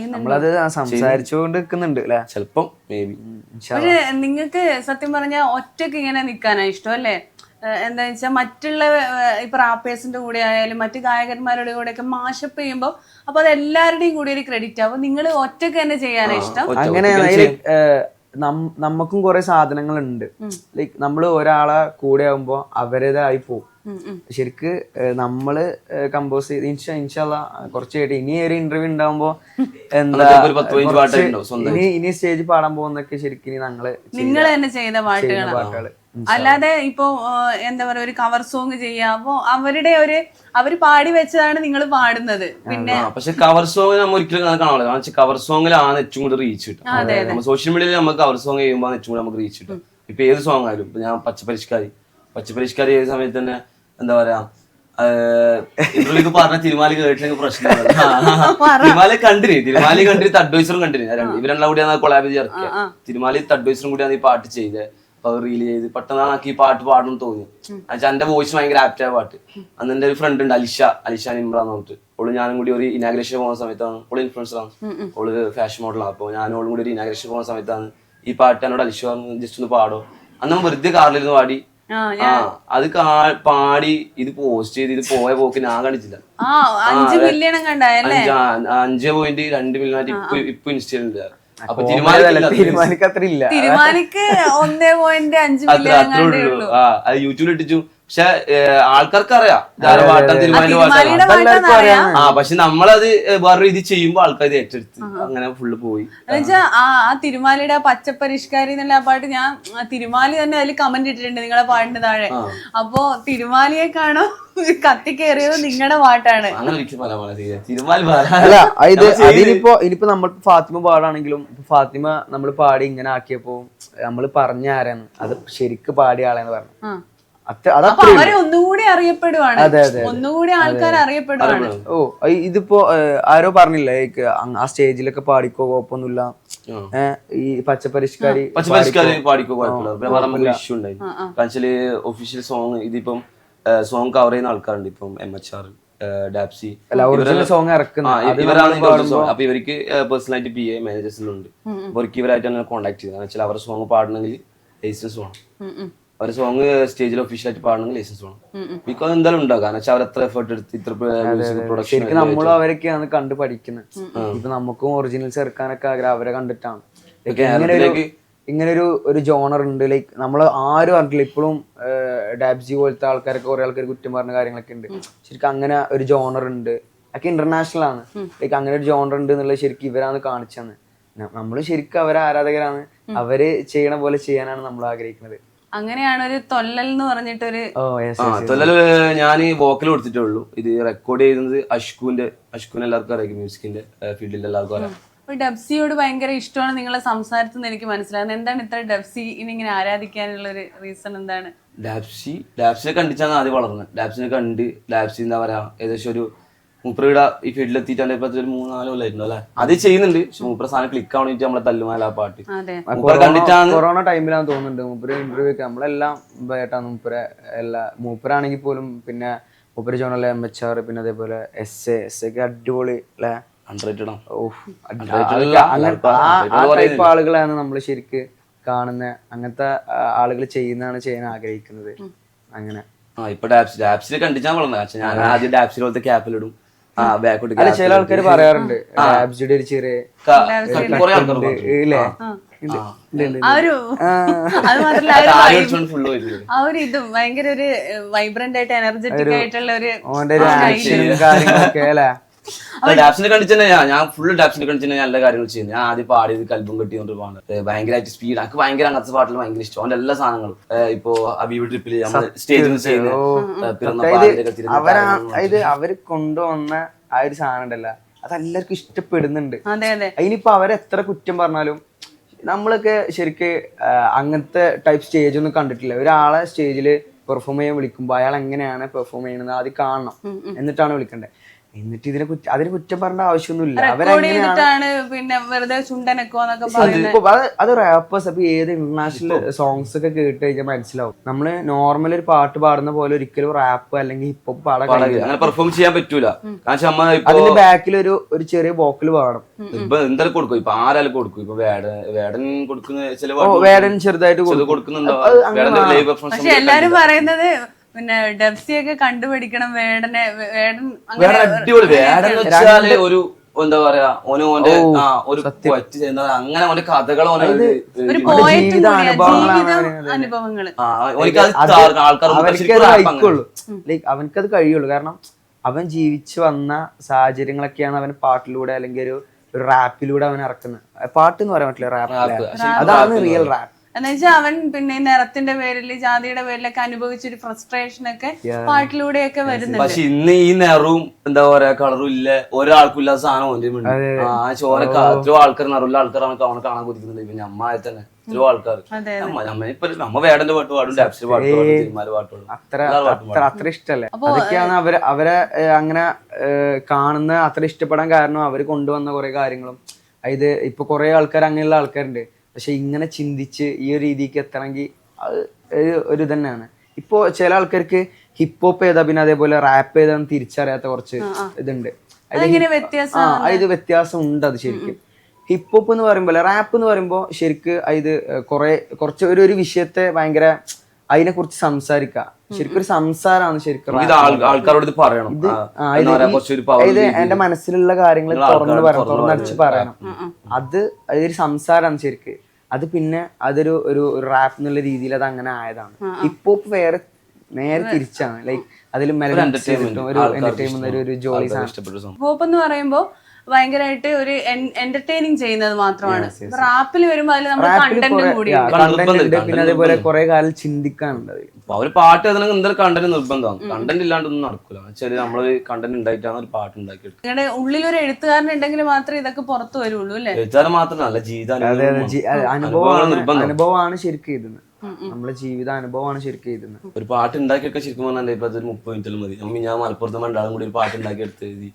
[SPEAKER 4] നമ്മളത് സംസാരിച്ചുകൊണ്ട് നിൽക്കുന്നുണ്ട് അല്ലെ?
[SPEAKER 3] ചിലപ്പം മേ ബി
[SPEAKER 1] നിങ്ങൾക്ക് സത്യം പറഞ്ഞാൽ ഒറ്റയ്ക്ക് ഇങ്ങനെ നിൽക്കാനാ ഇഷ്ടം അല്ലേ? എന്താ വെച്ചാൽ മറ്റുള്ള ഇപ്പൊ റാപ്പേഴ്സിന്റെ കൂടെ ആയാലും മറ്റു ഗായകന്മാരുടെ കൂടെ ഒക്കെ മാഷപ്പ് ചെയ്യുമ്പോൾ അപ്പൊ അത് എല്ലാവരുടെയും കൂടി ഒരു ക്രെഡിറ്റ് ആവും. നിങ്ങൾ ഒറ്റയ്ക്ക് തന്നെ ചെയ്യാൻ ഇഷ്ടം?
[SPEAKER 4] അങ്ങനെ നമുക്കും കുറെ സാധനങ്ങൾ ഉണ്ട് ലൈക്ക് നമ്മൾ ഒരാളെ കൂടെ ആവുമ്പോ അവരേതായി പോകും. ശരിക്ക് നമ്മൾ കമ്പോസ് ചെയ്ത് ഇൻഷാ ഇൻഷാല്ല കുറച്ച് കേട്ട് ഇനി ഒരു ഇന്റർവ്യൂ ഉണ്ടാവുമ്പോ എന്താ. ഇനി ഇനി സ്റ്റേജ് പാടാൻ പോകുന്നൊക്കെ ശരിക്കും ഇനി ഞങ്ങൾ
[SPEAKER 1] നിങ്ങൾ തന്നെ ചെയ്ത പാട്ടുകളാണ്
[SPEAKER 4] പാട്ടുകൾ.
[SPEAKER 1] അല്ലാതെ ഇപ്പോ എന്താ പറയാ ഒരു കവർ സോങ് ചെയ്യാമോ അവരുടെ ഒരു അവർ പാടി വെച്ചതാണ് നിങ്ങൾ പാടുന്നത്. പിന്നെ
[SPEAKER 3] പക്ഷെ കവർ സോങ് നമ്മൾ ഒരിക്കലും അങ്ങനെ കാരണം കവർ സോങ്ങിലാണ് ഏറ്റവും കൂടുതൽ റീച്ച് കിട്ടും നമ്മൾ സോഷ്യൽ മീഡിയയിൽ നമുക്ക് കവർ സോങ് ചെയ്യുമ്പോൾ ഏറ്റവും കൂടുതൽ നമുക്ക് റീച്ച് കിട്ടും ഇപ്പൊ ഏത് സോങ് ആയാലും ഇപ്പൊ ഞാൻ പച്ചപ്പരിഷ്കാരി പച്ചപ്പരിഷ്കാരി ഏത് സമയത്ത് തന്നെ എന്താ പറയാ പറഞ്ഞ തിരുമാലി കേട്ടില്ലെങ്കിൽ പ്രശ്നമാണ് തിരുമാലി കണ്ടിന് തിരുമാലി കണ്ടിന് തഡ്വൈസറും കണ്ടിന്. ഇവരെല്ലാം കൂടിയാണ് കൊളാബ് ചേർക്കുക. തിരുമാലി തഡ്വൈസറും കൂടിയാണ് ഈ പാട്ട് ചെയ്തത്. റീൽ ചെയ്ത്. പെട്ടെന്നാണ് എനിക്ക് ഈ പാട്ട് പാടണം തോന്നി എന്നുവെച്ചാൽ എന്റെ വോയിസ് ഭയങ്കര ആപ്റ്റായ പാട്ട്. അന്ന് എന്റെ ഒരു ഫ്രണ്ട് ഉണ്ട് അലിഷ അലിഷ നിമ്ര എന്ന് പറഞ്ഞിട്ട്. ഓൾ ഞാനും കൂടി ഒരു ഇനാഗ്രേഷൻ പോകുന്ന സമയത്താണ്. ഓൾ ഇൻഫ്ലുവൻസർ ആണ്. ഓൾ ഫാഷൻ മോഡലാണ് അപ്പൊ ഞാൻ ഓളും കൂടി ഒരു ഇനാഗ്രേഷൻ പോകുന്ന സമയത്താണ് ഈ പാട്ട് എന്നോട് അലിഷ പറഞ്ഞു ജസ്റ്റ് ഒന്ന് പാടോ. അന്ന് വെറുതെ കാറിലിരുന്ന് പാടി.
[SPEAKER 1] ആ
[SPEAKER 3] അത് പാടി ഇത് പോസ്റ്റ് ചെയ്ത് ഇത് പോയ പോക്ക് ഞാൻ കണ്ടിട്ടില്ല.
[SPEAKER 1] അഞ്ച്
[SPEAKER 3] പോയിന്റ് രണ്ട് മില്യൺ ആയിട്ട് ഇപ്പൊ ഇപ്പൊ ഇൻസ്റ്റയിലുണ്ട് അപ്പൊ
[SPEAKER 4] പോയതല്ല,
[SPEAKER 3] തീരുമാനം
[SPEAKER 4] തീരുമാനിക്ക് ഇല്ല
[SPEAKER 1] തിരുമാലിക്ക് ഒന്നേ പോയിന്റ് അഞ്ച് മില്യൺ
[SPEAKER 3] അത്രേ
[SPEAKER 1] കണ്ടേ
[SPEAKER 3] ഉള്ളൂ.
[SPEAKER 1] ഉള്ളൂ.
[SPEAKER 3] ആ അത് യൂട്യൂബിൽ ഇട്ടിച്ചു പക്ഷെ ആൾക്കാർക്ക് അറിയാം. ആ പക്ഷെ നമ്മളത് വേറൊരു വേറെ രീതി ചെയ്യുമ്പോ ആൾക്കാർ ഏറ്റെടുത്ത് അങ്ങനെ ഫുള്ള് പോയി.
[SPEAKER 1] ആ ആ തിരുമാലിയുടെ ആ പച്ചപ്പരിഷ്കാരി എന്നുള്ള ആ പാട്ട് ഞാൻ തിരുമാലി തന്നെ അതിൽ കമന്റ് ഇട്ടിട്ടുണ്ട് നിങ്ങളെ പാട്ടിന് താഴെ. അപ്പോ തിരുമാലിയെ കാണോ കത്തിക്കേറിയത് നിങ്ങളുടെ പാട്ടാണ്.
[SPEAKER 4] അല്ല ഇത് അതിനിപ്പോ ഇനിയിപ്പോ നമ്മൾ ഫാത്തിമ പാടാണെങ്കിലും ഫാത്തിമ നമ്മൾ പാടി ഇങ്ങനെ ആക്കിയപ്പോ നമ്മൾ പറഞ്ഞ ആരാണ്? അത് ശരിക്ക് പാടിയ ആളെന്ന് പറഞ്ഞു.
[SPEAKER 1] അവരെ ഒന്നുകൂടി അറിയപ്പെടുവാണ്. ഒന്നുകൂടി ആൾക്കാർ അറിയപ്പെടുവാണ്.
[SPEAKER 4] ഓ ഇതിപ്പോ ആരോ പറഞ്ഞില്ലേ ആ സ്റ്റേജിലൊക്കെ പാടിക്കോ കുഴപ്പമൊന്നുമില്ല. ഈ പച്ചപരിഷ്കാരി
[SPEAKER 3] പച്ചപരിഷ്കാരി പാടിക്കോ? കുഴപ്പമില്ല. ഒഫീഷ്യൽ സോങ് ഇതിപ്പം സോങ് കവർ ചെയ്യുന്ന ആൾക്കാരുണ്ട്. ഇപ്പം M H R Dabzee
[SPEAKER 4] song
[SPEAKER 3] ഇവരാണ് song. അപ്പൊ ഇവർക്ക് പേഴ്സണലായിട്ട് പി എ മാനേജേഴ്സിലുണ്ട് അവർക്ക് ഇവരായിട്ട് കോൺടാക്ട് ചെയ്തത് വെച്ചാൽ അവരുടെ സോങ് പാടണമെങ്കിൽ ലൈസൻസ് വേണം
[SPEAKER 1] ഉം.
[SPEAKER 3] സോങ് സ്റ്റേജിൽ ഒഫീഷ്യലായിട്ട് പാടണമെങ്കിൽ ലൈസൻസ് വേണം. ബിക്കോസ് എന്തായാലും ഉണ്ടാവും കാരണം വെച്ചാൽ അവർ എത്ര എഫേർട്ട് എടുത്ത് ഇത്ര പ്രൊഡക്ഷൻ
[SPEAKER 4] ശരിക്കും നമ്മളും അവരൊക്കെയാണ് കണ്ട് പഠിക്കുന്നത്. ഇപ്പൊ നമുക്കും ഒറിജിനൽ ചേർക്കാനൊക്കെ ആഗ്രഹം. അവരെ കണ്ടിട്ടാണ്. ഇങ്ങനൊരു ഇങ്ങനെ ഒരു ഒരു ഒരു ജോണർ ഉണ്ട്. ലൈക്ക് നമ്മൾ ആരും അറിയില്ല ഇപ്പോഴും ഡാബ്ജി പോലത്തെ ആൾക്കാരൊക്കെ കുറെ ആൾക്കാർ കുറ്റം പറഞ്ഞ കാര്യങ്ങളൊക്കെ ഉണ്ട്. ശരിക്കും അങ്ങനെ ഒരു ജോണർ ഉണ്ട്. ഒക്കെ ഇന്റർനാഷണൽ ആണ്. ലൈക്ക് അങ്ങനെ ഒരു ജോണർ ഉണ്ട് എന്നുള്ളത് ശരിക്കും ഇവരാണ് കാണിച്ചത്. നമ്മൾ ശരിക്കും അവരെ ആരാധകരാണ്. അവർ ചെയ്യണ പോലെ ചെയ്യാനാണ് നമ്മൾ ആഗ്രഹിക്കുന്നത്.
[SPEAKER 1] അങ്ങനെയാണ് ഒരു തൊല്ലൽ എന്ന് പറഞ്ഞിട്ടൊരു
[SPEAKER 4] ഓ
[SPEAKER 3] ആ തൊല്ലല് ഞാൻ വോക്കൽ കൊടുത്തിട്ടുള്ളൂ. ഇത് റെക്കോർഡ് ചെയ്യുന്നത് അഷ്കുവിന്റെ അഷ്കുവിന് എല്ലാവർക്കും അറിയാം മ്യൂസിക്കിന്റെ ഫീൽഡിൽ എല്ലാവർക്കും അറിയാം.
[SPEAKER 1] ഡബ്സിയോട് ഭയങ്കര ഇഷ്ടമാണ് നിങ്ങളെ സംസാരത്തിൽ നിന്ന് എനിക്ക് മനസ്സിലാകുന്നത് എന്താണ് ഇത്ര ഡബ്സി ഇങ്ങനെ ആരാധിക്കാനുള്ള ഒരു റീസൺ എന്താണ്?
[SPEAKER 3] ഡാപ്സി ഡാപ്സിനെ കണ്ടിച്ചാണ് ആദ്യം വളർന്നത് ഡാപ്സിനെ കണ്ട് ഡാപ്സി എന്താ പറയാ ഏകദേശം ഒരു മൂപ്പറയുടെ ഈ ഫീൽഡിൽ എത്തിയിട്ടാണ് ഇപ്പൊ ഒരു മൂന്നാൽ കൊല്ലായിരുന്നു അല്ലെ? അത് ചെയ്യുന്നുണ്ട്. പക്ഷെ മൂപ്പറ സാധനം ക്ലിക്ക് ആവണിട്ട് നമ്മളെ തല്ലുമാല ആ പാട്ട്. കണ്ടിട്ടാണ്
[SPEAKER 4] കൊറോണ ടൈമിലാന്ന് തോന്നുന്നുണ്ട്. മൂപ്പര് ഇന്റർവ്യൂ ഒക്കെ നമ്മളെല്ലാം ബേട്ടാണ് മൂപ്പരെ എല്ലാ മൂപ്പരാണെങ്കിൽ പോലും പിന്നെ മൂപ്പര് ചോണല്ലേ എം എച്ച് ആർ പിന്നെ അതേപോലെ എസ് എ എസ് ഒക്കെ അടിപൊളി അല്ലേ? ടൈപ്പ് ആളുകളാണ് നമ്മൾ ശരിക്ക് കാണുന്ന. അങ്ങനത്തെ ആളുകൾ ചെയ്യുന്നതാണ് ചെയ്യാൻ ആഗ്രഹിക്കുന്നത്. അങ്ങനെ.
[SPEAKER 3] ആ ഇപ്പൊ ഡാപ്സ് ഡാപ്സിനെ കണ്ടിച്ചാൽ വളർന്നത്. ഞാൻ ആദ്യം ഡാപ്സിൽ പോലത്തെ ക്യാപ്പിലിടും
[SPEAKER 4] അല്ല ചില ആൾക്കാർ പറയാറുണ്ട്. ആബ്സിയുടെ ഒരു ചെറിയ ഇല്ലേ?
[SPEAKER 3] ആ.
[SPEAKER 1] ഒരു ഇതും ഭയങ്കര ഒരു വൈബ്രന്റ് ആയിട്ട് എനർജറ്റിക് ആയിട്ടുള്ള ഒരു
[SPEAKER 4] ഓന്റെ ഒരു ആക്ഷനും കാര്യങ്ങളൊക്കെ അല്ലേ
[SPEAKER 3] അല്ല, ഡാപ്സിനെ കണ്ടിച്ച് തന്നെ ഞാൻ ഞാൻ ഫുൾ ഡാപ്സിനെ കണ്ടിച്ച് തന്നെ നല്ല കാര്യങ്ങൾ ചെയ്യുന്നത്. ഞാൻ ആദ്യം പാടിയത് കൽബും കെട്ടിക്കൊണ്ട് പാണ് ഭയങ്കരമായിട്ട് സ്പീഡ് എനിക്ക് ഭയങ്കര അങ്ങനത്തെ പാട്ടിൽ ഭയങ്കര ഇഷ്ടം. അവന്റെ എല്ലാ സാധനങ്ങളും. ഇപ്പോ അബീബ് ട്രിപ്പിൽ സ്റ്റേജിൽ ചെയ്യുന്നത്
[SPEAKER 4] അവരാ കൊണ്ടുവന്ന ആ ഒരു സാധനം ഉണ്ടല്ലോ. അത് എല്ലാവർക്കും ഇഷ്ടപ്പെടുന്നുണ്ട്.
[SPEAKER 1] അതെ അതെ.
[SPEAKER 4] അതിനിപ്പോ അവരെത്ര കുറ്റം പറഞ്ഞാലും നമ്മളൊക്കെ ശരിക്ക് അങ്ങനത്തെ ടൈപ്പ് സ്റ്റേജ് ഒന്നും കണ്ടിട്ടില്ല. ഒരാളെ സ്റ്റേജിൽ പെർഫോം ചെയ്യാൻ വിളിക്കുമ്പോൾ അയാൾ എങ്ങനെയാണ് പെർഫോം ചെയ്യുന്നത് ആദ്യം കാണണം. എന്നിട്ടാണ് വിളിക്കേണ്ടത് എന്നിട്ട് ഇതിനെ കുറ്റ അതിന് കുറ്റം പറഞ്ഞ ആവശ്യമൊന്നുമില്ല. അവരെങ്ങനെയാണ്
[SPEAKER 1] പിന്നെ വെറുതെ
[SPEAKER 4] അത് റാപ്പേഴ്സ് അപ്പൊ ഏത് ഇന്റർനാഷണൽ സോങ്സ് ഒക്കെ കേട്ട് കഴിഞ്ഞാൽ മനസ്സിലാവും. നമ്മൾ നോർമൽ ഒരു പാട്ട് പാടുന്ന പോലെ ഒരിക്കലും റാപ്പ് അല്ലെങ്കിൽ ഹിപ്പ് ഹോപ്പ് പാടാൻ
[SPEAKER 3] അങ്ങനെ പെർഫോം ചെയ്യാൻ പറ്റൂല. കാരണം അമ്മ ഇപ്പൊ
[SPEAKER 4] അതിന്റെ ബാക്കിൽ ഒരു ഒരു ചെറിയ വോക്കൽ വേണം.
[SPEAKER 3] ഇപ്പൊ എന്തായാലും കൊടുക്കും. ഇപ്പൊ ആരാലും കൊടുക്കും. ഇപ്പൊ വേട വേടൻ കൊടുക്കുന്ന ചില
[SPEAKER 4] ഓ, വേടൻ ചെറുതായിട്ട് കൊടുക്കും.
[SPEAKER 3] കൊടുക്കുന്നുണ്ടോ?
[SPEAKER 1] എല്ലാരും പറയുന്നത് പിന്നെ ഡെബ്സിയൊക്കെ കണ്ടുപിടിക്കണം വേടനെ വേടൻ അങ്ങനെ
[SPEAKER 3] അടിപൊളി വേറെ എന്ന് വെച്ചാൽ ഒരു എന്താ പറയാ ഓന് ഓന്റെ ആ ഒരു പറ്റി ചെയ്യുന്ന അങ്ങനെ ഓന്റെ കഥകൾ ഓനെ ഒരു
[SPEAKER 1] ഒരു
[SPEAKER 4] അവന്റെ ജീവിത അനുഭവങ്ങളാണ്
[SPEAKER 1] ജീവിത
[SPEAKER 4] പറയുന്നത്.
[SPEAKER 1] അനുഭവങ്ങൾ.
[SPEAKER 3] ആ, ഓനിക്ക് അത് ആൾക്കാർ
[SPEAKER 4] അവനക്ക് അത് കഴിക്കുള്ളൂ ലൈക്ക് അവനക്കത് കഴിയുള്ളൂ. കാരണം അവൻ ജീവിച്ചു വന്ന സാഹചര്യങ്ങളൊക്കെയാണ് അവൻ പാട്ടിലൂടെ അല്ലെങ്കിൽ ഒരു ഒരു റാപ്പിലൂടെ അവൻ ഇറക്കുന്നത്. പാട്ട് എന്ന് പറയാൻ പറ്റില്ല റാപ്പ് അതാണ് റിയൽ റാപ്പ്
[SPEAKER 1] എന്ന് വെച്ചാൽ അവൻ പിന്നെ നിറത്തിന്റെ പേരിൽ ജാതിയുടെ പേരിലൊക്കെ അനുഭവിച്ചൊരു ഫ്രസ്ട്രേഷൻ ഒക്കെ പാട്ടിലൂടെയൊക്കെ വരുന്നുണ്ട്.
[SPEAKER 3] പക്ഷെ ഇന്ന് ഈ നിറവും എന്താ പറയാ കളറും ഇല്ല. ഒരാൾക്കും ഇല്ലാത്ത സാധനം ഓന്റെ. ആ ചോര എത്രയോ ആൾക്കാർ നിറവുള്ള ആൾക്കാരാണ് അവനെ കാണാൻ കൊതിക്കുന്നുണ്ട്. ഇപ്പൊ ഞമ്മ തന്നെ. എത്രയോ ആൾക്കാർ നമ്മ നമ്മ ഇപ്പൊ നമ്മ വേടന്റെ പാട്ട് പാടും പാട്ട് പാടും പാട്ട് എല്ലാവരും പാട്ടും
[SPEAKER 4] അത്ര അത്ര ഇഷ്ടല്ലേ. അതൊക്കെയാണ് അവർ അവരെ അങ്ങനെ കാണുന്ന അത്ര ഇഷ്ടപ്പെടാൻ കാരണം അവർ കൊണ്ടുവന്ന കുറെ കാര്യങ്ങളും. ഇത് ഇപ്പൊ കുറെ ആൾക്കാർ അങ്ങനെയുള്ള ആൾക്കാരുണ്ട്. പക്ഷെ ഇങ്ങനെ ചിന്തിച്ച് ഈ ഒരു രീതിക്ക് എത്തണമെങ്കിൽ അത് ഒരു തന്നെയാണ് ഇതന്നെയാണ്. ഇപ്പോ ചില ആൾക്കാർക്ക് ഹിപ്പ് ഹോപ്പ് ചെയ്താൽ പിന്നെ അതേപോലെ റാപ്പ് ചെയ്താൽ തിരിച്ചറിയാത്ത കുറച്ച് ഇതുണ്ട്. അതായത്
[SPEAKER 1] അതെങ്ങനെ വ്യത്യാസം
[SPEAKER 4] ഉണ്ട് അത് ശരിക്കും. ഹിപ്പ് ഹോപ്പ് എന്ന് പറയുമ്പോൾ റാപ്പ് എന്ന് പറയുമ്പോൾ ശരിക്ക് ഇത് കുറെ കുറച്ച് ഒരു ഒരു വിഷയത്തെ ഭയങ്കര അതിനെ കുറിച്ച് സംസാരിക്കുക ശരിക്കും ഒരു സംസാരമാണ് ശരിക്കും
[SPEAKER 3] ഇത് ആൾക്കാരോട് ഇത് പറയണം.
[SPEAKER 4] ഇത്. എന്റെ മനസ്സിലുള്ള കാര്യങ്ങൾ തുറന്നു പറയണം തുറന്നടിച്ച് പറയണം. അത് അതൊരു സംസാരമാണ് ശരിക്ക്. അത് പിന്നെ അതൊരു ഒരു റാപ്പ് എന്നുള്ള രീതിയിൽ അത് അങ്ങനെ ആയതാണ്. ഹോപ്പ് വേറെ നേരെ തിരിച്ചാണ്. ലൈക്ക് അതിൽ മെലഡി ഒരു എന്റർടൈൻമെന്റ് ഒരു ഒരു ജോലി
[SPEAKER 3] ഇഷ്ടപ്പെട്ട
[SPEAKER 1] ഹോപ്പ് എന്ന് പറയുമ്പോ ഭയങ്കരമായിട്ട് ഒരു എന്റർടൈനിങ് ചെയ്യുന്നത് മാത്രമാണ്. റാപ്പിൽ വരുമ്പോൾ അതിൽ നമ്മൾ കണ്ടന്റും കൂടി
[SPEAKER 4] കണ്ടന്റ് പിന്നെ അതേപോലെ കുറെ കാലം ചിന്തിക്കാനുണ്ട്. ഒരു
[SPEAKER 3] അപ്പൊ അവർ പാട്ട് എഴുതണമെങ്കിൽ എന്തായാലും കണ്ടന്റ് നിർബന്ധമാണ് കണ്ടന്റ് ഇല്ലാണ്ടൊന്നും നടക്കൂല. വെച്ചാൽ നമ്മൾ കണ്ടന്റ് ഉണ്ടായിട്ടാണ് ഒരു പാട്ട് ഉണ്ടാക്കി
[SPEAKER 1] നിങ്ങളുടെ ഉള്ളിൽ ഒരു എഴുത്തുകാരൻ ഉണ്ടെങ്കിൽ മാത്രമേ ഇതൊക്കെ പുറത്തു വരുള്ളൂ അല്ലേ?
[SPEAKER 3] എഴുത്തുകാരൻ മാത്രമല്ല ജീവിത
[SPEAKER 4] അതെ അതെ ജി- അ- അനുഭവമാണ്
[SPEAKER 3] നിർബന്ധം.
[SPEAKER 4] അനുഭവമാണ് ശരിക്കും എഴുതുന്നത്. നമ്മളെ ജീവിത അനുഭവമാണ് ശരിക്കും എഴുതുന്നത്.
[SPEAKER 3] ഒരു പാട്ട് ഉണ്ടാക്കിയൊക്കെ ശരിക്കും പറഞ്ഞാൽ ഇപ്പൊ അതൊരു മുപ്പത് മിനിറ്റിൽ മതി. ഞാൻ മലപ്പുറത്ത് മണ്ടാളും കൂടി ഒരു പാട്ട് ഉണ്ടാക്കി എടുത്ത് എഴുതി